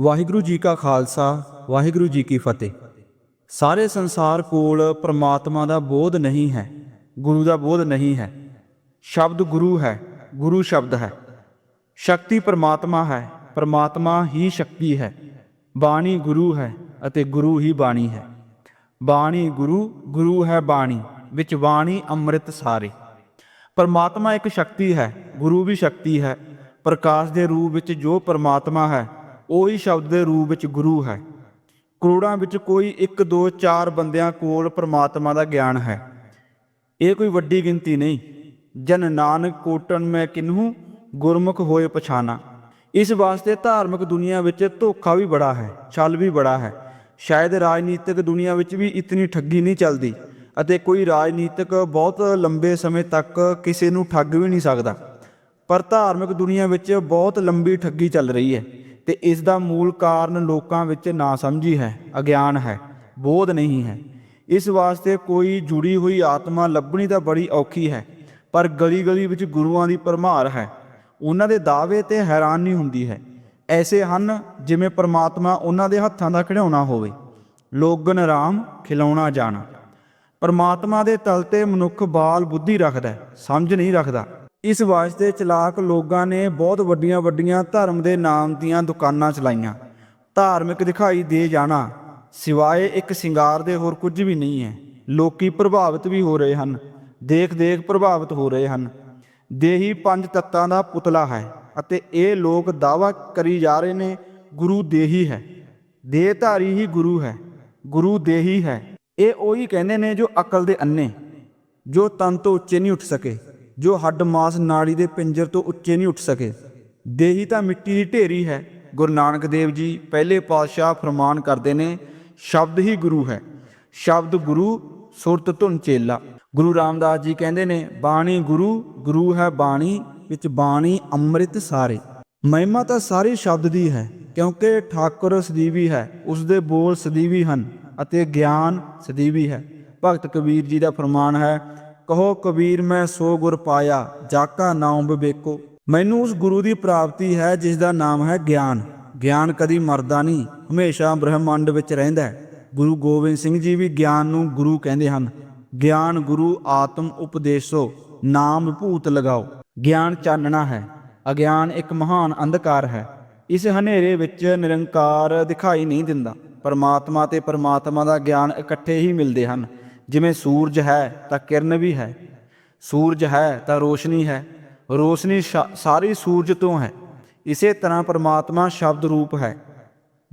ਵਾਹਿਗੁਰੂ ਜੀ ਕਾ ਖਾਲਸਾ, ਵਾਹਿਗੁਰੂ ਜੀ ਕੀ ਫਤਿਹ। ਸਾਰੇ ਸੰਸਾਰ ਕੋਲ ਪ੍ਰਮਾਤਮਾ ਦਾ ਬੋਧ ਨਹੀਂ ਹੈ, ਗੁਰੂ ਦਾ ਬੋਧ ਨਹੀਂ ਹੈ। ਸ਼ਬਦ ਗੁਰੂ ਹੈ, ਗੁਰੂ ਸ਼ਬਦ ਹੈ। ਸ਼ਕਤੀ ਪ੍ਰਮਾਤਮਾ ਹੈ, ਪ੍ਰਮਾਤਮਾ ਹੀ ਸ਼ਕਤੀ ਹੈ। ਬਾਣੀ ਗੁਰੂ ਹੈ ਅਤੇ ਗੁਰੂ ਹੀ ਬਾਣੀ ਹੈ। ਬਾਣੀ ਗੁਰੂ ਗੁਰੂ ਹੈ ਬਾਣੀ, ਵਿੱਚ ਬਾਣੀ ਅੰਮ੍ਰਿਤ ਸਾਰੇ। ਪਰਮਾਤਮਾ ਇੱਕ ਸ਼ਕਤੀ ਹੈ, ਗੁਰੂ ਵੀ ਸ਼ਕਤੀ ਹੈ। ਪ੍ਰਕਾਸ਼ ਦੇ ਰੂਪ ਵਿੱਚ ਜੋ ਪਰਮਾਤਮਾ ਹੈ ਉਹੀ ਸ਼ਬਦ ਦੇ ਰੂਪ ਵਿੱਚ ਗੁਰੂ ਹੈ। ਕਰੋੜਾਂ ਵਿੱਚ ਕੋਈ 1 2 4 ਬੰਦਿਆਂ ਕੋਲ ਪਰਮਾਤਮਾ ਦਾ ਗਿਆਨ ਹੈ। ਇਹ ਕੋਈ ਵੱਡੀ ਗਿਣਤੀ ਨਹੀਂ। ਜਨ ਨਾਨਕ ਕੋਟਨ ਮੈਂ ਕਿਨਹੂ ਗੁਰਮੁਖ ਹੋਏ ਪਛਾਨਾ। ਇਸ ਵਾਸਤੇ ਧਾਰਮਿਕ ਦੁਨੀਆ ਵਿੱਚ ਧੋਖਾ ਵੀ ਬੜਾ ਹੈ, ਛਲ ਵੀ ਬੜਾ ਹੈ। ਸ਼ਾਇਦ ਰਾਜਨੀਤਿਕ ਦੁਨੀਆ ਵਿੱਚ ਵੀ ਇਤਨੀ ਠੱਗੀ ਨਹੀਂ ਚੱਲਦੀ ਅਤੇ ਕੋਈ ਰਾਜਨੀਤਿਕ ਬਹੁਤ ਲੰਬੇ ਸਮੇਂ ਤੱਕ ਕਿਸੇ ਨੂੰ ਠੱਗ ਵੀ ਨਹੀਂ ਸਕਦਾ। ਪਰ ਧਾਰਮਿਕ ਦੁਨੀਆ ਵਿੱਚ ਬਹੁਤ ਲੰਬੀ ਠੱਗੀ ਚੱਲ ਰਹੀ ਹੈ। ਤੇ ਇਸ ਦਾ ਮੂਲ ਕਾਰਨ ਲੋਕਾਂ ਵਿੱਚ ਨਾ ਸਮਝੀ ਹੈ, ਅਗਿਆਨ ਹੈ, ਬੋਧ ਨਹੀਂ ਹੈ। ਇਸ ਵਾਸਤੇ ਕੋਈ ਜੁੜੀ ਹੋਈ ਆਤਮਾ ਲੱਭਣੀ ਤਾਂ ਬੜੀ ਔਖੀ ਹੈ, ਪਰ ਗਲੀ ਗਲੀ ਵਿੱਚ ਗੁਰੂਆਂ ਦੀ ਭਰਮਾਰ ਹੈ। ਉਹਨਾਂ ਦੇ ਦਾਅਵੇ ਤੇ ਹੈਰਾਨੀ ਹੁੰਦੀ ਹੈ। ਐਸੇ ਹਨ ਜਿਵੇਂ ਪ੍ਰਮਾਤਮਾ ਉਹਨਾਂ ਦੇ ਹੱਥਾਂ ਦਾ ਖਿਡੌਣਾ ਹੋਵੇ। ਲੋਗਨ ਰਾਮ ਖਿਲਾਉਣਾ ਜਾਣਾ। ਪਰਮਾਤਮਾ ਦੇ ਤਲ ਤੇ ਮਨੁੱਖ ਬਾਲ ਬੁੱਧੀ ਰੱਖਦਾ ਸਮਝ ਨਹੀਂ ਰੱਖਦਾ। ਇਸ ਵਾਸਤੇ ਚਲਾਕ ਲੋਕਾਂ ਨੇ ਬਹੁਤ ਵੱਡੀਆਂ ਵੱਡੀਆਂ ਧਰਮ ਦੇ ਨਾਮ ਦੀਆਂ ਦੁਕਾਨਾਂ ਚਲਾਈਆਂ। ਧਾਰਮਿਕ ਦਿਖਾਈ ਦੇ ਜਾਣਾ, ਸਿਵਾਏ ਇੱਕ ਸ਼ਿੰਗਾਰ ਦੇ ਹੋਰ ਕੁਝ ਵੀ ਨਹੀਂ ਹੈ। ਲੋਕੀ ਪ੍ਰਭਾਵਿਤ ਵੀ ਹੋ ਰਹੇ ਹਨ, ਦੇਖ ਦੇਖ ਪ੍ਰਭਾਵਿਤ ਹੋ ਰਹੇ ਹਨ। ਦੇਹੀ ਪੰਜ ਤੱਤਾਂ ਦਾ ਪੁਤਲਾ ਹੈ ਅਤੇ ਇਹ ਲੋਕ ਦਾਵਾ ਕਰੀ ਜਾ ਰਹੇ ਨੇ, ਗੁਰੂ ਦੇਹੀ ਹੈ। ਦੇਹਧਾਰੀ ਹੀ ਗੁਰੂ ਹੈ, ਗੁਰੂ ਦੇਹੀ ਹੈ। ਇਹ ਉਹੀ ਕਹਿੰਦੇ ਨੇ ਜੋ ਅਕਲ ਦੇ ਅੰਨੇ ਜੋ ਤਨ ਤੋਂ ਉੱਚੇ ਨਹੀਂ ਉੱਠ ਸਕੇ। ਜੋ ਹੱਡ ਮਾਸ ਨਾੜੀ ਦੇ ਪਿੰਜਰ ਤੋਂ ਉੱਚੇ ਨਹੀਂ ਉੱਠ ਸਕੇ। ਦੇਹੀ ਤਾਂ ਮਿੱਟੀ ਦੀ ਢੇਰੀ ਹੈ। ਗੁਰੂ ਨਾਨਕ ਦੇਵ ਜੀ ਪਹਿਲੇ ਪਾਤਸ਼ਾਹ ਫਰਮਾਨ ਕਰਦੇ ਨੇ, ਸ਼ਬਦ ਹੀ ਗੁਰੂ ਹੈ। ਸ਼ਬਦ ਗੁਰੂ, ਸੁਰਤ ਧੁਨ ਚੇਲਾ। ਗੁਰੂ ਰਾਮਦਾਸ ਜੀ ਕਹਿੰਦੇ ਨੇ, ਬਾਣੀ ਗੁਰੂ ਗੁਰੂ ਹੈ ਬਾਣੀ, ਵਿੱਚ ਬਾਣੀ ਅੰਮ੍ਰਿਤ ਸਾਰੇ। ਮਹਿਮਾ ਤਾਂ ਸਾਰੇ ਸ਼ਬਦ ਦੀ ਹੈ, ਕਿਉਂਕਿ ਠਾਕੁਰ ਸਦੀਵੀ ਹੈ ਉਸ ਦੇ ਬੋਲ ਸਦੀਵੀ ਹਨ ਅਤੇ ਗਿਆਨ ਸਦੀਵੀ ਹੈ। ਭਗਤ ਕਬੀਰ ਜੀ ਦਾ ਫਰਮਾਨ ਹੈ ਕਹੋ ਕਬੀਰ, ਮੈਂ ਸੋ ਗੁਰ ਪਾਇਆ, ਜਾਕਾ ਨਾਮ ਵਿਵੇਕੋ ਮੈਨੂੰ ਉਸ ਗੁਰੂ ਦੀ ਪ੍ਰਾਪਤੀ ਹੈ, ਜਿਸ ਦਾ ਨਾਮ ਹੈ ਗਿਆਨ। ਗਿਆਨ ਕਦੀ ਮਰਦਾ ਨਹੀਂ, ਹਮੇਸ਼ਾ ਬ੍ਰਹਮੰਡ ਵਿੱਚ ਰਹਿੰਦਾ ਹੈ। ਗੁਰੂ ਗੋਬਿੰਦ ਸਿੰਘ ਜੀ ਵੀ ਗਿਆਨ ਨੂੰ ਗੁਰੂ ਕਹਿੰਦੇ ਹਨ। ਗਿਆਨ ਗੁਰੂ ਆਤਮ ਉਪਦੇਸੋ, ਨਾਮ ਭੂਤ ਲਗਾਓ। ਗਿਆਨ ਚਾਨਣਾ ਹੈ, ਅਗਿਆਨ ਇੱਕ ਮਹਾਨ ਅੰਧਕਾਰ ਹੈ। ਇਸ ਹਨੇਰੇ ਵਿੱਚ ਨਿਰੰਕਾਰ ਦਿਖਾਈ ਨਹੀਂ ਦਿੰਦਾ। ਪਰਮਾਤਮਾ ਤੇ ਪਰਮਾਤਮਾ ਦਾ ਗਿਆਨ ਇਕੱਠੇ ਹੀ ਮਿਲਦੇ ਹਨ। ਜਿਵੇਂ ਸੂਰਜ ਹੈ ਤਾਂ ਕਿਰਨ ਵੀ ਹੈ, ਸੂਰਜ ਹੈ ਤਾਂ ਰੋਸ਼ਨੀ ਹੈ, ਰੋਸ਼ਨੀ ਸ਼ਾ- ਸਾਰੀ ਸੂਰਜ ਤੋਂ ਹੈ। ਇਸੇ ਤਰ੍ਹਾਂ ਪਰਮਾਤਮਾ ਸ਼ਬਦ ਰੂਪ ਹੈ,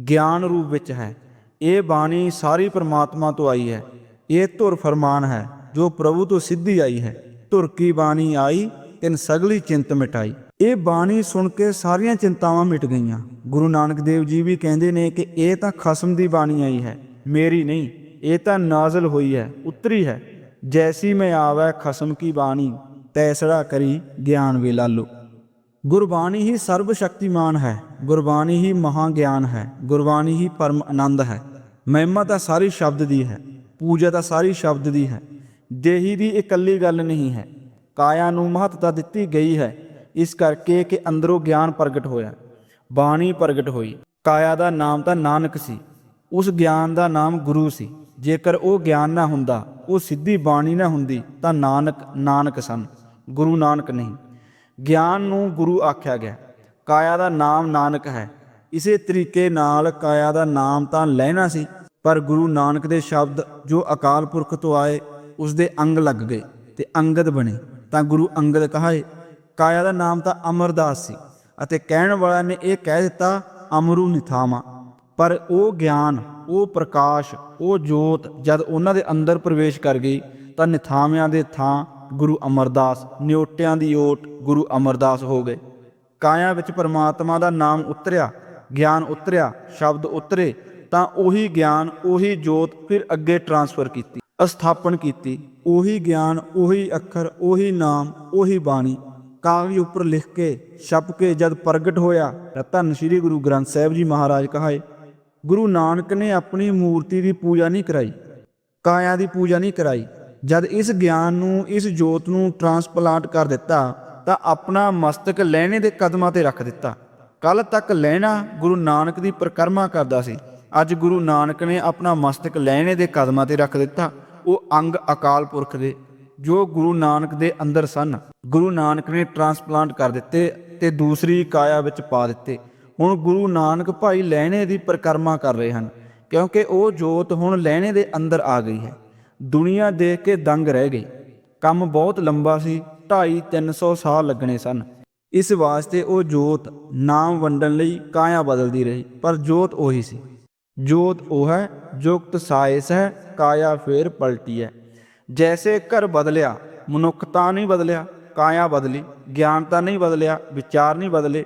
ਗਿਆਨ ਰੂਪ ਵਿੱਚ ਹੈ। ਇਹ ਬਾਣੀ ਸਾਰੀ ਪਰਮਾਤਮਾ ਤੋਂ ਆਈ ਹੈ। ਇਹ ਧੁਰ ਫਰਮਾਨ ਹੈ, ਜੋ ਪ੍ਰਭੂ ਤੋਂ ਸਿੱਧੀ ਆਈ ਹੈ। ਧੁਰ ਕੀ ਬਾਣੀ ਆਈ, ਤਿੰਨ ਸਗਲੀ ਚਿੰਤ ਮਿਟਾਈ। ਇਹ ਬਾਣੀ ਸੁਣ ਕੇ ਸਾਰੀਆਂ ਚਿੰਤਾਵਾਂ ਮਿਟ ਗਈਆਂ। ਗੁਰੂ ਨਾਨਕ ਦੇਵ ਜੀ ਵੀ ਕਹਿੰਦੇ ਨੇ ਕਿ ਇਹ ਤਾਂ ਖਸਮ ਦੀ ਬਾਣੀ ਆਈ ਹੈ, ਮੇਰੀ ਨਹੀਂ। ਇਹ ਤਾਂ ਨਾਜ਼ਲ ਹੋਈ ਹੈ, ਉਤਰੀ ਹੈ। ਜੈਸੀ ਮੈਂ ਆਵੈ, ਖਸਮ ਕੀ ਬਾਣੀ, ਤੈਸੜਾ ਕਰੀ ਗਿਆਨ ਵੇ ਲਾਲੋ ਗੁਰਬਾਣੀ ਹੀ ਸਰਬ ਸ਼ਕਤੀਮਾਨ ਹੈ, ਗੁਰਬਾਣੀ ਹੀ ਮਹਾ ਗਿਆਨ ਹੈ, ਗੁਰਬਾਣੀ ਹੀ ਪਰਮ ਆਨੰਦ ਹੈ। ਮਹਿਮਾ ਤਾਂ ਸਾਰੀ ਸ਼ਬਦ ਦੀ ਹੈ, ਪੂਜਾ ਤਾਂ ਸਾਰੀ ਸ਼ਬਦ ਦੀ ਹੈ। ਦੇਹੀ ਦੀ ਇਕੱਲੀ ਗੱਲ ਨਹੀਂ ਹੈ, ਕਾਇਆ ਨੂੰ ਮਹੱਤਤਾ ਦਿੱਤੀ ਗਈ ਹੈ, ਇਸ ਕਰਕੇ ਕਿ ਅੰਦਰੋਂ ਗਿਆਨ ਪ੍ਰਗਟ ਹੋਇਆ। ਬਾਣੀ ਪ੍ਰਗਟ ਹੋਈ, ਕਾਇਆ ਦਾ ਨਾਮ ਤਾਂ ਨਾਨਕ ਸੀ, ਉਸ ਗਿਆਨ ਦਾ ਨਾਮ ਗੁਰੂ ਸੀ। ਜੇਕਰ ਉਹ ਗਿਆਨ ਨਾ ਹੁੰਦਾ, ਉਹ ਸਿੱਧੀ ਬਾਣੀ ਨਾ ਹੁੰਦੀ, ਤਾਂ ਨਾਨਕ ਨਾਨਕ ਸਨ, ਗੁਰੂ ਨਾਨਕ ਨਹੀਂ। ਗਿਆਨ ਨੂੰ ਗੁਰੂ ਆਖਿਆ ਗਿਆ, ਕਾਇਆ ਦਾ ਨਾਮ ਨਾਨਕ ਹੈ। ਇਸੇ ਤਰੀਕੇ ਨਾਲ ਕਾਇਆ ਦਾ ਨਾਮ ਤਾਂ ਲੈਣਾ ਸੀ, ਪਰ ਗੁਰੂ ਨਾਨਕ ਦੇ ਸ਼ਬਦ ਜੋ ਅਕਾਲ ਪੁਰਖ ਤੋਂ ਆਏ ਉਸ ਦੇ ਅੰਗ ਲੱਗ ਗਏ ਤੇ ਅੰਗਦ ਬਣੇ, ਤਾਂ ਗੁਰੂ ਅੰਗਦ ਕਹਾਏ, ਕਾਇਆ ਦਾ ਨਾਮ ਤਾਂ ਅਮਰਦਾਸ ਸੀ, ਅਤੇ ਕਹਿਣ ਵਾਲਾ ਨੇ ਇਹ ਕਹਿ ਦਿੱਤਾ, ਅਮਰੂ ਨਿਥਾਮਾ। ਪਰ ਉਹ ਗਿਆਨ, ਉਹ ਪ੍ਰਕਾਸ਼, ਉਹ ਜੋਤ ਜਦ ਉਹਨਾਂ ਦੇ ਅੰਦਰ ਪ੍ਰਵੇਸ਼ ਕਰ ਗਈ ਤਾਂ ਨਿਥਾਵਿਆਂ ਦੇ ਥਾਂ ਗੁਰੂ ਅਮਰਦਾਸ ਨਿਓਟਿਆਂ ਦੀ ਓਟ ਗੁਰੂ ਅਮਰਦਾਸ ਹੋ ਗਏ। ਕਾਇਆ ਵਿੱਚ ਪਰਮਾਤਮਾ ਦਾ ਨਾਮ ਉਤਰਿਆ, ਗਿਆਨ ਉਤਰਿਆ, ਸ਼ਬਦ ਉਤਰੇ, ਤਾਂ ਉਹੀ ਗਿਆਨ, ਉਹੀ ਜੋਤ ਫਿਰ ਅੱਗੇ ਟਰਾਂਸਫਰ ਕੀਤੀ, ਅਸਥਾਪਨ ਕੀਤੀ। ਉਹੀ ਗਿਆਨ, ਉਹੀ ਅੱਖਰ, ਉਹੀ ਨਾਮ, ਉਹੀ ਬਾਣੀ ਕਾਗਜ਼ ਉੱਪਰ ਲਿਖ ਕੇ, ਛਪ ਕੇ ਜਦ ਪ੍ਰਗਟ ਹੋਇਆ ਤਾਂ ਧੰਨ ਸ੍ਰੀ ਗੁਰੂ ਗ੍ਰੰਥ ਸਾਹਿਬ ਜੀ ਮਹਾਰਾਜ ਕਹਾਏ ਗੁਰੂ ਨਾਨਕ ਨੇ ਆਪਣੀ ਮੂਰਤੀ ਦੀ ਪੂਜਾ ਨਹੀਂ ਕਰਾਈ, ਕਾਇਆ ਦੀ ਪੂਜਾ ਨਹੀਂ ਕਰਾਈ। ਜਦ ਇਸ ਗਿਆਨ ਨੂੰ, ਇਸ ਜੋਤ ਨੂੰ ਟਰਾਂਸਪਲਾਂਟ ਕਰ ਦਿੱਤਾ, ਤਾਂ ਆਪਣਾ ਮਸਤਕ ਲੈਣੇ ਦੇ ਕਦਮਾਂ ਤੇ ਰੱਖ ਦਿੱਤਾ। ਕੱਲ ਤੱਕ ਲੈਣਾ ਗੁਰੂ ਨਾਨਕ ਦੀ ਪਰਿਕਰਮਾ ਕਰਦਾ ਸੀ। ਅੱਜ ਗੁਰੂ ਨਾਨਕ ਨੇ ਆਪਣਾ ਮਸਤਕ ਲੈਣੇ ਦੇ ਕਦਮਾਂ ਤੇ ਰੱਖ ਦਿੱਤਾ। ਉਹ ਅੰਗ ਅਕਾਲ ਪੁਰਖ ਦੇ, ਜੋ ਗੁਰੂ ਨਾਨਕ ਦੇ ਅੰਦਰ ਸਨ। ਗੁਰੂ ਨਾਨਕ ਨੇ ਟਰਾਂਸਪਲਾਂਟ ਕਰ ਦਿੱਤੇ ਤੇ ਦੂਸਰੀ ਕਾਇਆ ਵਿੱਚ ਪਾ ਦਿੱਤੇ। ਹੁਣ ਗੁਰੂ ਨਾਨਕ ਭਾਈ ਲੈਣੇ ਦੀ ਪਰਿਕਰਮਾ ਕਰ ਰਹੇ ਹਨ, ਕਿਉਂਕਿ ਉਹ ਜੋਤ ਹੁਣ ਲੈਣੇ ਦੇ ਅੰਦਰ ਆ ਗਈ ਹੈ। ਦੁਨੀਆ ਦੇਖ ਕੇ ਦੰਗ ਰਹਿ ਗਈ। ਕੰਮ ਬਹੁਤ ਲੰਬਾ ਸੀ 2.5 300 ਸਾਲ ਲੱਗਣੇ ਸਨ। ਇਸ ਵਾਸਤੇ ਉਹ ਜੋਤ ਨਾਮ ਵੰਡਣ ਲਈ ਕਾਇਆ ਬਦਲਦੀ ਰਹੀ, ਪਰ ਜੋਤ ਉਹੀ ਸੀ। ਜੋਤ ਉਹ ਹੈ ਜੁਗਤ ਸਾਇਸ ਹੈ, ਕਾਇਆ ਫੇਰ ਪਲਟੀ ਹੈ। ਜੈਸੇ ਘਰ ਬਦਲਿਆ, ਮਨੁੱਖਤਾ ਨਹੀਂ ਬਦਲਿਆ, ਕਾਇਆ ਬਦਲੀ, ਗਿਆਨਤਾ ਨਹੀਂ ਬਦਲਿਆ, ਵਿਚਾਰ ਨਹੀਂ ਬਦਲੇ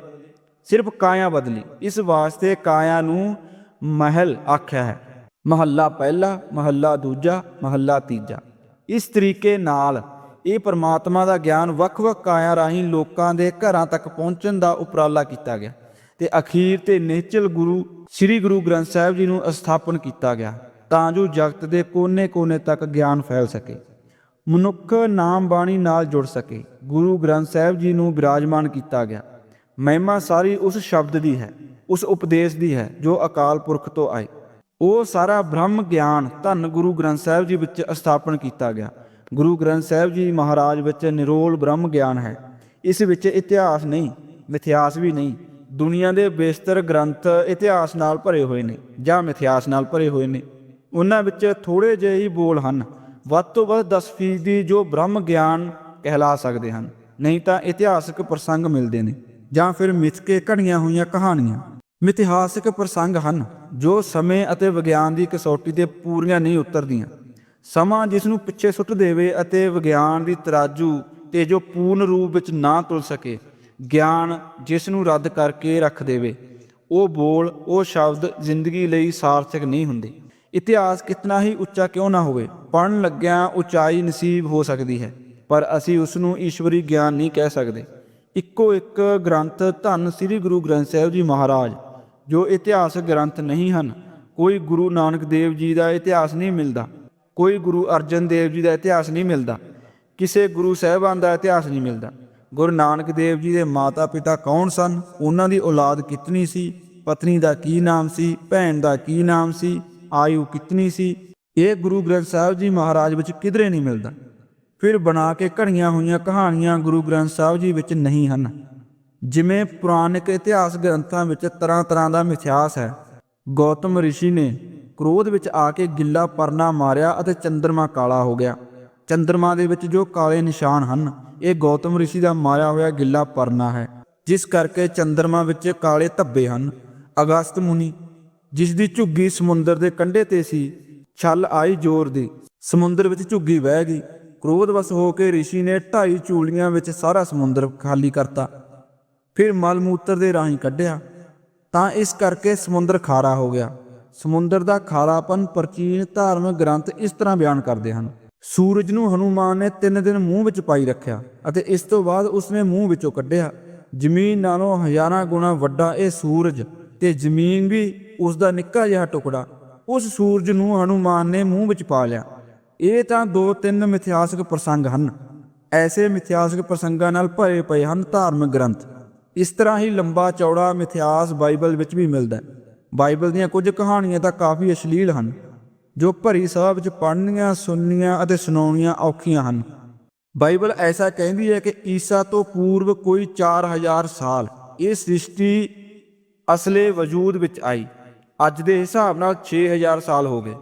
ਸਿਰਫ ਕਾਇਆ ਬਦਲੀ। ਇਸ ਵਾਸਤੇ ਕਾਇਆ ਨੂੰ ਮਹਿਲ ਆਖਿਆ ਹੈ। ਮਹੱਲਾ ਪਹਿਲਾ, ਮਹੱਲਾ ਦੂਜਾ, ਮਹੱਲਾ ਤੀਜਾ। ਇਸ ਤਰੀਕੇ ਨਾਲ ਇਹ ਪਰਮਾਤਮਾ ਦਾ ਗਿਆਨ ਵੱਖ-ਵੱਖ ਕਾਇਆ ਰਾਹੀਂ ਲੋਕਾਂ ਦੇ ਘਰਾਂ ਤੱਕ ਪਹੁੰਚਣ ਦਾ ਉਪਰਾਲਾ ਕੀਤਾ ਗਿਆ ਤੇ ਅਖੀਰ ਤੇ ਨਿਹਚਲ ਗੁਰੂ, ਸ੍ਰੀ ਗੁਰੂ ਗ੍ਰੰਥ ਸਾਹਿਬ ਜੀ ਨੂੰ ਸਥਾਪਨ ਕੀਤਾ ਗਿਆ ਤਾਂ ਜੋ ਜਗਤ ਦੇ ਕੋਨੇ-ਕੋਨੇ ਤੱਕ ਗਿਆਨ ਫੈਲ ਸਕੇ। ਮਨੁੱਖ ਨਾਮ ਬਾਣੀ ਨਾਲ ਜੁੜ ਸਕੇ। ਗੁਰੂ ਗ੍ਰੰਥ ਸਾਹਿਬ ਜੀ ਨੂੰ ਬਿਰਾਜਮਾਨ ਕੀਤਾ ਗਿਆ। ਮਹਿਮਾ ਸਾਰੀ ਉਸ ਸ਼ਬਦ ਦੀ ਹੈ, ਉਸ ਉਪਦੇਸ਼ ਦੀ ਹੈ, ਜੋ ਅਕਾਲ ਪੁਰਖ ਤੋਂ ਆਏ। ਉਹ ਸਾਰਾ ਬ੍ਰਹਮ ਗਿਆਨ ਧੰਨ ਗੁਰੂ ਗ੍ਰੰਥ ਸਾਹਿਬ ਜੀ ਵਿੱਚ ਸਥਾਪਨ ਕੀਤਾ ਗਿਆ। ਗੁਰੂ ਗ੍ਰੰਥ ਸਾਹਿਬ ਜੀ ਮਹਾਰਾਜ ਵਿੱਚ ਨਿਰੋਲ ਬ੍ਰਹਮ ਗਿਆਨ ਹੈ। ਇਸ ਵਿੱਚ ਇਤਿਹਾਸ ਨਹੀਂ ਮਿਥਿਆਸ ਵੀ ਨਹੀਂ, ਦੁਨੀਆ ਦੇ ਬੇਸ਼ਤਰ ਗ੍ਰੰਥ ਇਤਿਹਾਸ ਨਾਲ ਭਰੇ ਹੋਏ ਨੇ, ਜਾਂ ਮਿਥਿਆਸ ਨਾਲ ਭਰੇ ਹੋਏ ਨੇ। ਉਹਨਾਂ ਵਿੱਚ ਥੋੜੇ ਜਿਹੇ ਹੀ ਬੋਲ ਹਨ। ਵੱਧ ਤੋਂ ਵੱਧ 10% ਜੋ ਬ੍ਰਹਮ ਗਿਆਨ ਕਹਿਲਾ ਸਕਦੇ ਹਨ। ਨਹੀਂ ਤਾਂ ਇਤਿਹਾਸਕ ਪ੍ਰਸੰਗ ਮਿਲਦੇ ਨੇ। ਜਾਂ ਫਿਰ ਮਿਥ ਕੇ ਘੜੀਆਂ ਹੋਈਆਂ ਕਹਾਣੀਆਂ। ਮਿਥਿਹਾਸਕ ਪ੍ਰਸੰਗ ਹਨ, ਜੋ ਸਮੇਂ ਅਤੇ ਵਿਗਿਆਨ ਦੀ ਕਸੌਟੀ ਤੇ ਪੂਰੀਆਂ ਨਹੀਂ ਉਤਰਦੀਆਂ। ਸਮਾਂ ਜਿਸ ਨੂੰ ਪਿੱਛੇ ਸੁੱਟ ਦੇਵੇ ਅਤੇ ਵਿਗਿਆਨ ਦੀ ਤਰਾਜੂ ਤੇ ਜੋ ਪੂਰਨ ਰੂਪ ਵਿੱਚ ਨਾ ਤੁਲ ਸਕੇ, ਗਿਆਨ ਜਿਸ ਨੂੰ ਰੱਦ ਕਰਕੇ ਰੱਖ ਦੇਵੇ, ਉਹ ਬੋਲ, ਉਹ ਸ਼ਬਦ ਜ਼ਿੰਦਗੀ ਲਈ ਸਾਰਥਕ ਨਹੀਂ ਹੁੰਦੇ। ਇਤਿਹਾਸ ਕਿਤਨਾ ਹੀ ਉੱਚਾ ਕਿਉਂ ਨਾ ਹੋਵੇ ਪੜਨ ਲੱਗਿਆਂ ਉਚਾਈ ਨਸੀਬ ਹੋ ਸਕਦੀ ਹੈ, ਪਰ ਅਸੀਂ ਉਸ ਨੂੰ ਈਸ਼ਵਰੀ ਗਿਆਨ ਨਹੀਂ ਕਹਿ ਸਕਦੇ। ਇੱਕੋ ਇੱਕ ਗ੍ਰੰਥ ਧੰਨ ਸ੍ਰੀ ਗੁਰੂ ਗ੍ਰੰਥ ਸਾਹਿਬ ਜੀ ਮਹਾਰਾਜ, ਜੋ ਇਤਿਹਾਸ ਗ੍ਰੰਥ ਨਹੀਂ ਹਨ। ਕੋਈ ਗੁਰੂ ਨਾਨਕ ਦੇਵ ਜੀ ਦਾ ਇਤਿਹਾਸ ਨਹੀਂ ਮਿਲਦਾ। ਕੋਈ ਗੁਰੂ ਅਰਜਨ ਦੇਵ ਜੀ ਦਾ ਇਤਿਹਾਸ ਨਹੀਂ ਮਿਲਦਾ। ਕਿਸੇ ਗੁਰੂ ਸਾਹਿਬਾਨ ਦਾ ਇਤਿਹਾਸ ਨਹੀਂ ਮਿਲਦਾ। ਗੁਰੂ ਨਾਨਕ ਦੇਵ ਜੀ ਦੇ ਮਾਤਾ ਪਿਤਾ ਕੌਣ ਸਨ? ਉਹਨਾਂ ਦੀ ਔਲਾਦ ਕਿਤਨੀ ਸੀ? ਪਤਨੀ ਦਾ ਕੀ ਨਾਮ ਸੀ? ਭੈਣ ਦਾ ਕੀ ਨਾਮ ਸੀ? ਆਯੂ ਕਿਤਨੀ ਸੀ? ਇਹ ਗੁਰੂ ਗ੍ਰੰਥ ਸਾਹਿਬ ਜੀ ਮਹਾਰਾਜ ਵਿੱਚ ਕਿਧਰੇ ਨਹੀਂ ਮਿਲਦਾ। ਫਿਰ ਬਣਾ ਕੇ ਘੜੀਆਂ ਹੋਈਆਂ ਕਹਾਣੀਆਂ ਗੁਰੂ ਗ੍ਰੰਥ ਸਾਹਿਬ ਜੀ ਵਿੱਚ ਨਹੀਂ ਹਨ। ਜਿਵੇਂ ਪੁਰਾਣਿਕ ਇਤਿਹਾਸ ਗ੍ਰੰਥਾਂ ਵਿੱਚ ਤਰ੍ਹਾਂ ਤਰ੍ਹਾਂ ਦਾ ਮਿਥਿਹਾਸ ਹੈ। ਗੌਤਮ ਰਿਸ਼ੀ ਨੇ ਕ੍ਰੋਧ ਵਿੱਚ ਆ ਕੇ ਗਿੱਲਾ ਪਰਨਾ ਮਾਰਿਆ ਅਤੇ ਚੰਦਰਮਾ ਕਾਲਾ ਹੋ ਗਿਆ। ਚੰਦਰਮਾ ਦੇ ਵਿੱਚ ਜੋ ਕਾਲੇ ਨਿਸ਼ਾਨ ਹਨ, ਇਹ ਗੌਤਮ ਰਿਸ਼ੀ ਦਾ ਮਾਰਿਆ ਹੋਇਆ ਗਿੱਲਾ ਪਰਨਾ ਹੈ। ਜਿਸ ਕਰਕੇ ਚੰਦਰਮਾ ਵਿੱਚ ਕਾਲੇ ਧੱਬੇ ਹਨ। ਅਗਸਤ ਮੁਨੀ, ਜਿਸ ਦੀ ਝੁੱਗੀ ਸਮੁੰਦਰ ਦੇ ਕੰਢੇ ਤੇ ਸੀ, ਛਲ ਆਈ ਜ਼ੋਰ ਦੀ। ਸਮੁੰਦਰ ਵਿੱਚ ਝੁੱਗੀ ਵਹਿ ਗਈ। ਕ੍ਰੋਧਵਸ ਹੋ ਕੇ ਰਿਸ਼ੀ ਨੇ ਢਾਈ ਚੂਲੀਆਂ ਵਿੱਚ ਸਾਰਾ ਸਮੁੰਦਰ ਖਾਲੀ ਕਰਤਾ ਫਿਰ ਮਲ ਮੂਤਰ ਦੇ ਰਾਹੀਂ ਕੱਢਿਆ ਤਾਂ ਇਸ ਕਰਕੇ ਸਮੁੰਦਰ ਖਾਰਾ ਹੋ ਗਿਆ ਸਮੁੰਦਰ ਦਾ ਖਾਰਾਪਨ ਪ੍ਰਾਚੀਨ ਧਾਰਮਿਕ ਗ੍ਰੰਥ ਇਸ ਤਰ੍ਹਾਂ ਬਿਆਨ ਕਰਦੇ ਹਨ ਸੂਰਜ ਨੂੰ ਹਨੂਮਾਨ ਨੇ ਤਿੰਨ ਦਿਨ ਮੂੰਹ ਵਿੱਚ ਪਾਈ ਰੱਖਿਆ ਅਤੇ ਇਸ ਤੋਂ ਬਾਅਦ ਉਸਨੇ ਮੂੰਹ ਵਿੱਚੋਂ ਕੱਢਿਆ ਜ਼ਮੀਨ ਨਾਲੋਂ ਹਜ਼ਾਰਾਂ ਗੁਣਾ ਵੱਡਾ ਇਹ ਸੂਰਜ ਤੇ ਜ਼ਮੀਨ ਵੀ ਉਸ ਦਾ ਨਿੱਕਾ ਜਿਹਾ ਟੁਕੜਾ ਉਸ ਸੂਰਜ ਨੂੰ ਹਨੂਮਾਨ ਨੇ ਮੂੰਹ ਵਿੱਚ ਪਾ ਲਿਆ ਇਹ ਤਾਂ ਦੋ ਤਿੰਨ ਮਿਥਿਹਾਸਕ ਪ੍ਰਸੰਗ ਹਨ। ਐਸੇ ਮਿਥਿਹਾਸਕ ਪ੍ਰਸੰਗਾਂ ਨਾਲ ਭਰੇ ਪਏ ਹਨ ਧਾਰਮਿਕ ਗ੍ਰੰਥ। ਇਸ ਤਰ੍ਹਾਂ ਹੀ ਲੰਬਾ ਚੌੜਾ ਮਿਥਿਹਾਸ ਬਾਈਬਲ ਵਿੱਚ ਵੀ ਮਿਲਦਾ ਹੈ। ਬਾਈਬਲ ਦੀਆਂ ਕੁਝ ਕਹਾਣੀਆਂ ਤਾਂ ਕਾਫੀ ਅਸ਼ਲੀਲ ਹਨ, ਜੋ ਭਰੀ ਸਭਾ ਵਿੱਚ ਪੜ੍ਹਨੀਆਂ, ਸੁਣਨੀਆਂ ਅਤੇ ਸੁਣਾਉਣੀਆਂ ਔਖੀਆਂ ਹਨ। ਬਾਈਬਲ ਐਸਾ ਕਹਿੰਦੀ ਹੈ ਕਿ ਈਸਾ ਤੋਂ ਪੂਰਵ ਕੋਈ 4000 ਸਾਲ ਇਹ ਸ੍ਰਿਸ਼ਟੀ ਅਸਲੇ ਵਜੂਦ ਵਿੱਚ ਆਈ। ਅੱਜ ਦੇ ਹਿਸਾਬ ਨਾਲ 6000 ਸਾਲ ਹੋ ਗਏ।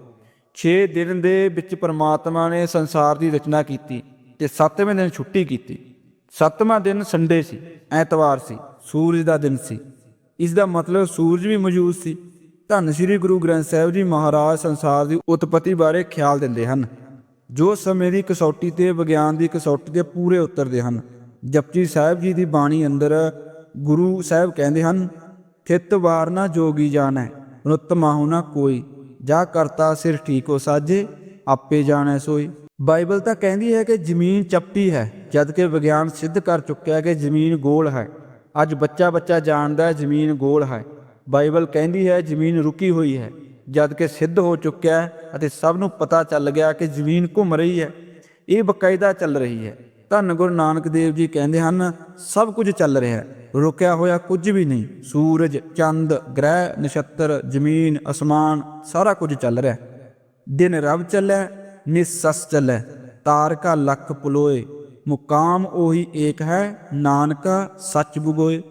6 ਦਿਨ ਦੇ ਵਿੱਚ ਪਰਮਾਤਮਾ ਨੇ ਸੰਸਾਰ ਦੀ ਰਚਨਾ ਕੀਤੀ ਤੇ 7ਵੇਂ ਦਿਨ ਛੁੱਟੀ ਕੀਤੀ। 7ਵਾਂ ਦਿਨ ਸੰਡੇ ਸੀ, ਐਤਵਾਰ ਸੀ, ਸੂਰਜ ਦਾ ਦਿਨ ਸੀ। ਇਸ ਦਾ ਮਤਲਬ ਸੂਰਜ ਵੀ ਮੌਜੂਦ ਸੀ। ਧੰਨ ਸ੍ਰੀ ਗੁਰੂ ਗ੍ਰੰਥ ਸਾਹਿਬ ਜੀ ਮਹਾਰਾਜ ਸੰਸਾਰ ਦੀ ਉਤਪਤੀ ਬਾਰੇ ਖਿਆਲ ਦਿੰਦੇ ਹਨ। ਜੋ ਸਮੇਂ ਦੀ ਕਸੌਟੀ ਤੇ, ਵਿਗਿਆਨ ਦੀ ਕਸੌਟੀ ਤੇ ਪੂਰੇ ਉਤਰਦੇ ਹਨ। ਜਪਜੀ ਸਾਹਿਬ ਜੀ ਦੀ ਬਾਣੀ ਅੰਦਰ ਗੁਰੂ ਸਾਹਿਬ ਕਹਿੰਦੇ ਹਨ, ਥਿਤ ਵਾਰਨਾ ਜੋਗੀ ਜਾਣੈ, ਰੁੱਤ ਮਾਹੂ ਨਾ ਕੋਈ। ਜਾ ਕਰਤਾ ਸਿਰ ਠੀਕ ਹੋ ਸਾਜੇ, ਆਪੇ ਜਾਣੈ ਸੋਈ। ਬਾਈਬਲ ਤਾਂ ਕਹਿੰਦੀ ਹੈ ਕਿ ਜ਼ਮੀਨ ਚੱਪੀ ਹੈ ਜਦ ਕਿ ਵਿਗਿਆਨ ਸਿੱਧ ਕਰ ਚੁੱਕਿਆ ਹੈ ਕਿ ਜ਼ਮੀਨ ਗੋਲ ਹੈ। ਅੱਜ ਬੱਚਾ ਬੱਚਾ ਜਾਣਦਾ ਹੈ ਜ਼ਮੀਨ ਗੋਲ ਹੈ। ਬਾਈਬਲ ਕਹਿੰਦੀ ਹੈ ਜ਼ਮੀਨ ਰੁਕੀ ਹੋਈ ਹੈ ਜਦ ਕਿ ਸਿੱਧ ਹੋ ਚੁੱਕਿਆ ਹੈ ਅਤੇ ਸਭ ਨੂੰ ਪਤਾ ਚੱਲ ਗਿਆ ਕਿ ਜ਼ਮੀਨ ਘੁੰਮ ਰਹੀ ਹੈ। ਇਹ ਬਕਾਇਦਾ ਚੱਲ ਰਹੀ ਹੈ। ਧੰਨ ਗੁਰੂ ਨਾਨਕ ਦੇਵ ਜੀ ਕਹਿੰਦੇ ਹਨ, ਸਭ ਕੁਝ ਚੱਲ ਰਿਹਾ ਹੈ, ਰੁਕਿਆ ਹੋਇਆ ਕੁਝ ਵੀ ਨਹੀਂ, ਸੂਰਜ, ਚੰਦ, ਗ੍ਰਹਿ, ਨਛੱਤਰ, ਜ਼ਮੀਨ, ਅਸਮਾਨ, ਸਾਰਾ ਕੁਝ ਚੱਲ ਰਿਹਾ ਦਿਨ ਰਬ ਚੱਲੈ ਨਿਸਸ ਚੱਲੈ ਤਾਰਕਾ ਲੱਖ ਪੁਲੋਏ, ਮੁਕਾਮ ਉਹੀ ਏਕ ਹੈ, ਨਾਨਕਾ ਸੱਚ ਬੁਗੋਏ।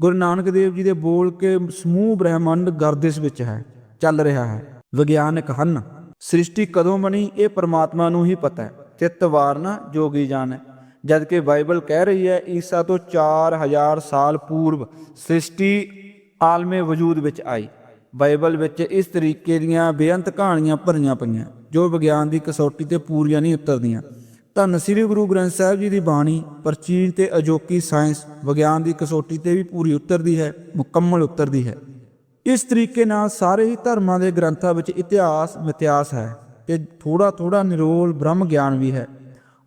ਗੁਰੂ ਨਾਨਕ ਦੇਵ ਜੀ ਦੇ ਬੋਲ ਕੇ ਸਮੂਹ ਬ੍ਰਹਿਮੰਡ ਗਰਦਿਸ਼ ਵਿੱਚ ਹੈ, ਚੱਲ ਰਿਹਾ ਹੈ, ਵਿਗਿਆਨਕ ਹਨ। ਸ੍ਰਿਸ਼ਟੀ ਕਦੋਂ ਬਣੀ, ਇਹ ਪਰਮਾਤਮਾ ਨੂੰ ਹੀ ਪਤਾ ਹੈ। ਚਿੱਤ ਵਾਰਨਾ ਜੋਗੀ ਜਾਣੈ। ਜਦ ਕਿ ਬਾਈਬਲ ਕਹਿ ਰਹੀ ਹੈ, ਈਸਾ ਤੋਂ 4000 ਸਾਲ ਪੂਰਬ ਸ੍ਰਿਸ਼ਟੀ ਆਲਮੇ ਵਜੂਦ ਵਿੱਚ ਆਈ। ਬਾਈਬਲ ਵਿੱਚ ਇਸ ਤਰੀਕੇ ਦੀਆਂ ਬੇਅੰਤ ਕਹਾਣੀਆਂ ਭਰੀਆਂ ਪਈਆਂ, ਜੋ ਵਿਗਿਆਨ ਦੀ ਕਸੌਟੀ ਤੇ ਪੂਰੀਆਂ ਨਹੀਂ ਉਤਰਦੀਆਂ। ਧੰਨ ਸ੍ਰੀ ਗੁਰੂ ਗ੍ਰੰਥ ਸਾਹਿਬ ਜੀ ਦੀ ਬਾਣੀ, ਪ੍ਰਚੀਨ ਤੇ ਅਜੋਕੀ ਸਾਇੰਸ ਵਿਗਿਆਨ ਦੀ ਕਸੌਟੀ ਤੇ ਵੀ ਪੂਰੀ ਉਤਰਦੀ ਹੈ, ਮੁਕੰਮਲ ਉਤਰਦੀ ਹੈ। ਇਸ ਤਰੀਕੇ ਨਾਲ ਸਾਰੇ ਹੀ ਧਰਮਾਂ ਦੇ ਗ੍ਰੰਥਾਂ ਵਿੱਚ ਇਤਿਹਾਸ ਮਿਥਿਆਸ ਹੈ। ਤੇ ਥੋੜਾ ਥੋੜਾ ਨਿਰੋਲ ਬ੍ਰਹਮ ਗਿਆਨ ਵੀ ਹੈ।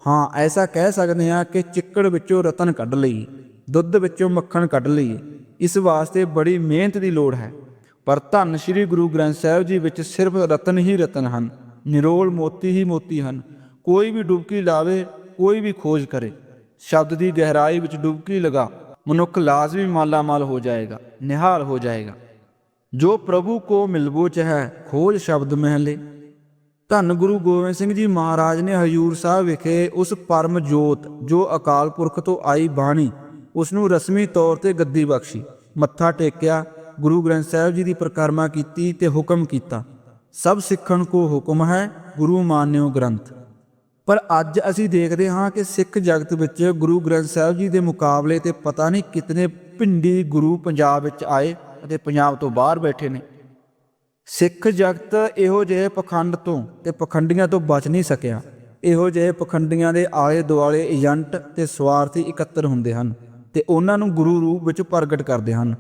ਹਾਂ, ਐਸਾ ਕਹਿ ਸਕਦੇ ਹਾਂ ਕਿ ਚਿੱਕੜ ਵਿੱਚੋਂ ਰਤਨ ਕੱਢ ਲਈ, ਦੁੱਧ ਵਿੱਚੋਂ ਮੱਖਣ ਕੱਢ ਲਈ, ਇਸ ਵਾਸਤੇ ਬੜੀ ਮਿਹਨਤ ਦੀ ਲੋੜ ਹੈ। ਪਰ ਧੰਨ ਸ੍ਰੀ ਗੁਰੂ ਗ੍ਰੰਥ ਸਾਹਿਬ ਜੀ ਵਿੱਚ ਸਿਰਫ ਰਤਨ ਹੀ ਰਤਨ ਹਨ, ਨਿਰੋਲ ਮੋਤੀ ਹੀ ਮੋਤੀ ਹਨ, ਕੋਈ ਵੀ ਡੁਬਕੀ ਲਾਵੇ, ਕੋਈ ਵੀ ਖੋਜ ਕਰੇ, ਸ਼ਬਦ ਦੀ ਗਹਿਰਾਈ ਵਿੱਚ ਡੁਬਕੀ ਲਗਾ, ਮਨੁੱਖ ਲਾਜ਼ਮੀ ਮਾਲਾਮਾਲ ਹੋ ਜਾਏਗਾ, ਨਿਹਾਲ ਹੋ ਜਾਏਗਾ। ਜੋ ਪ੍ਰਭੂ ਕੋ ਮਿਲਬੋ ਚਹਿ ਖੋਜ ਸ਼ਬਦ ਮਹਿਲੇ ਧੰਨ ਗੁਰੂ ਗੋਬਿੰਦ ਸਿੰਘ ਜੀ ਮਹਾਰਾਜ ਨੇ ਹਜੂਰ ਸਾਹਿਬ ਵਿਖੇ ਉਸ ਪਰਮ ਜੋਤ, ਜੋ ਅਕਾਲ ਪੁਰਖ ਤੋਂ ਆਈ ਬਾਣੀ ਉਸ ਨੂੰ ਰਸਮੀ ਤੌਰ ਤੇ ਗੱਦੀ ਬਖਸ਼ੀ। ਮੱਥਾ ਟੇਕਿਆ, ਗੁਰੂ ਗ੍ਰੰਥ ਸਾਹਿਬ ਜੀ ਦੀ ਪ੍ਰਕਰਮਾ ਕੀਤੀ ਤੇ ਹੁਕਮ ਕੀਤਾ। ਸਭ ਸਿੱਖਣ ਕੋ ਹੁਕਮ ਹੈ, ਗੁਰੂ ਮਾਨਿਓ ਗ੍ਰੰਥ। ਪਰ ਅੱਜ ਅਸੀਂ ਦੇਖਦੇ ਹਾਂ ਕਿ ਸਿੱਖ ਜਗਤ ਵਿੱਚ ਗੁਰੂ ਗ੍ਰੰਥ ਸਾਹਿਬ ਜੀ ਦੇ ਮੁਕਾਬਲੇ ਤੇ ਪਤਾ ਨਹੀਂ ਕਿਤਨੇ ਭਿੰਡੀ ਗੁਰੂ ਪੰਜਾਬ ਵਿੱਚ ਆਏ ਅਤੇ ਪੰਜਾਬ ਤੋਂ ਬਾਹਰ ਬੈਠੇ ਨੇ। ਸਿੱਖ ਜਗਤ ਇਹੋ ਜਿਹੇ ਪਖੰਡ ਤੋਂ ਤੇ ਪਖੰਡੀਆਂ ਤੋਂ ਬਚ ਨਹੀਂ ਸਕਿਆ। ਇਹੋ ਜਿਹੇ ਪਖੰਡੀਆਂ ਦੇ ਆਲੇ ਦੁਆਲੇ ਏਜੰਟ ਤੇ ਸਵਾਰਥੀ ਇਕੱਤਰ ਹੁੰਦੇ ਹਨ ਤੇ ਉਹਨਾਂ ਨੂੰ ਗੁਰੂ ਰੂਪ ਵਿੱਚ ਪ੍ਰਗਟ ਕਰਦੇ ਹਨ,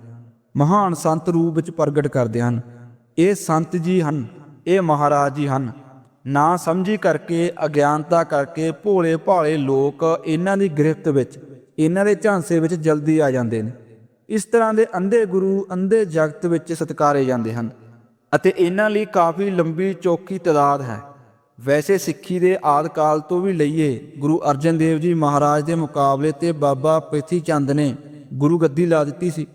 ਮਹਾਨ ਸੰਤ ਰੂਪ ਵਿੱਚ ਪ੍ਰਗਟ ਕਰਦੇ ਹਨ। ਇਹ ਸੰਤ ਜੀ ਹਨ, ਇਹ ਮਹਾਰਾਜ ਜੀ ਹਨ। ਨਾ ਸਮਝੀ ਕਰਕੇ, ਅਗਿਆਨਤਾ ਕਰਕੇ ਭੋਲੇ ਭਾਲੇ ਲੋਕ ਇਹਨਾਂ ਦੀ ਗ੍ਰਿਫਤ ਵਿੱਚ, ਇਹਨਾਂ ਦੇ ਝਾਂਸੇ ਵਿੱਚ ਜਲਦੀ ਆ ਜਾਂਦੇ ਨੇ। ਇਸ ਤਰ੍ਹਾਂ ਦੇ ਅੰਧੇ ਗੁਰੂ, ਅੰਧੇ ਜਗਤ ਵਿੱਚ ਸਤਿਕਾਰੇ ਜਾਂਦੇ ਹਨ। ਅਤੇ ਇਹਨਾਂ ਲਈ ਕਾਫੀ ਲੰਬੀ ਚੌਕੀ ਤਦਾਦ ਹੈ। ਵੈਸੇ ਸਿੱਖੀ ਦੇ ਆਦ ਕਾਲ ਤੋਂ ਵੀ ਲਈਏ, ਗੁਰੂ ਅਰਜਨ ਦੇਵ ਜੀ ਮਹਾਰਾਜ ਦੇ ਮੁਕਾਬਲੇ ਤੇ ਬਾਬਾ ਪ੍ਰਿਥੀ ਚੰਦ ਨੇ ਗੁਰੂ ਗੱਦੀ ਲਾ ਦਿੱਤੀ ਸੀ।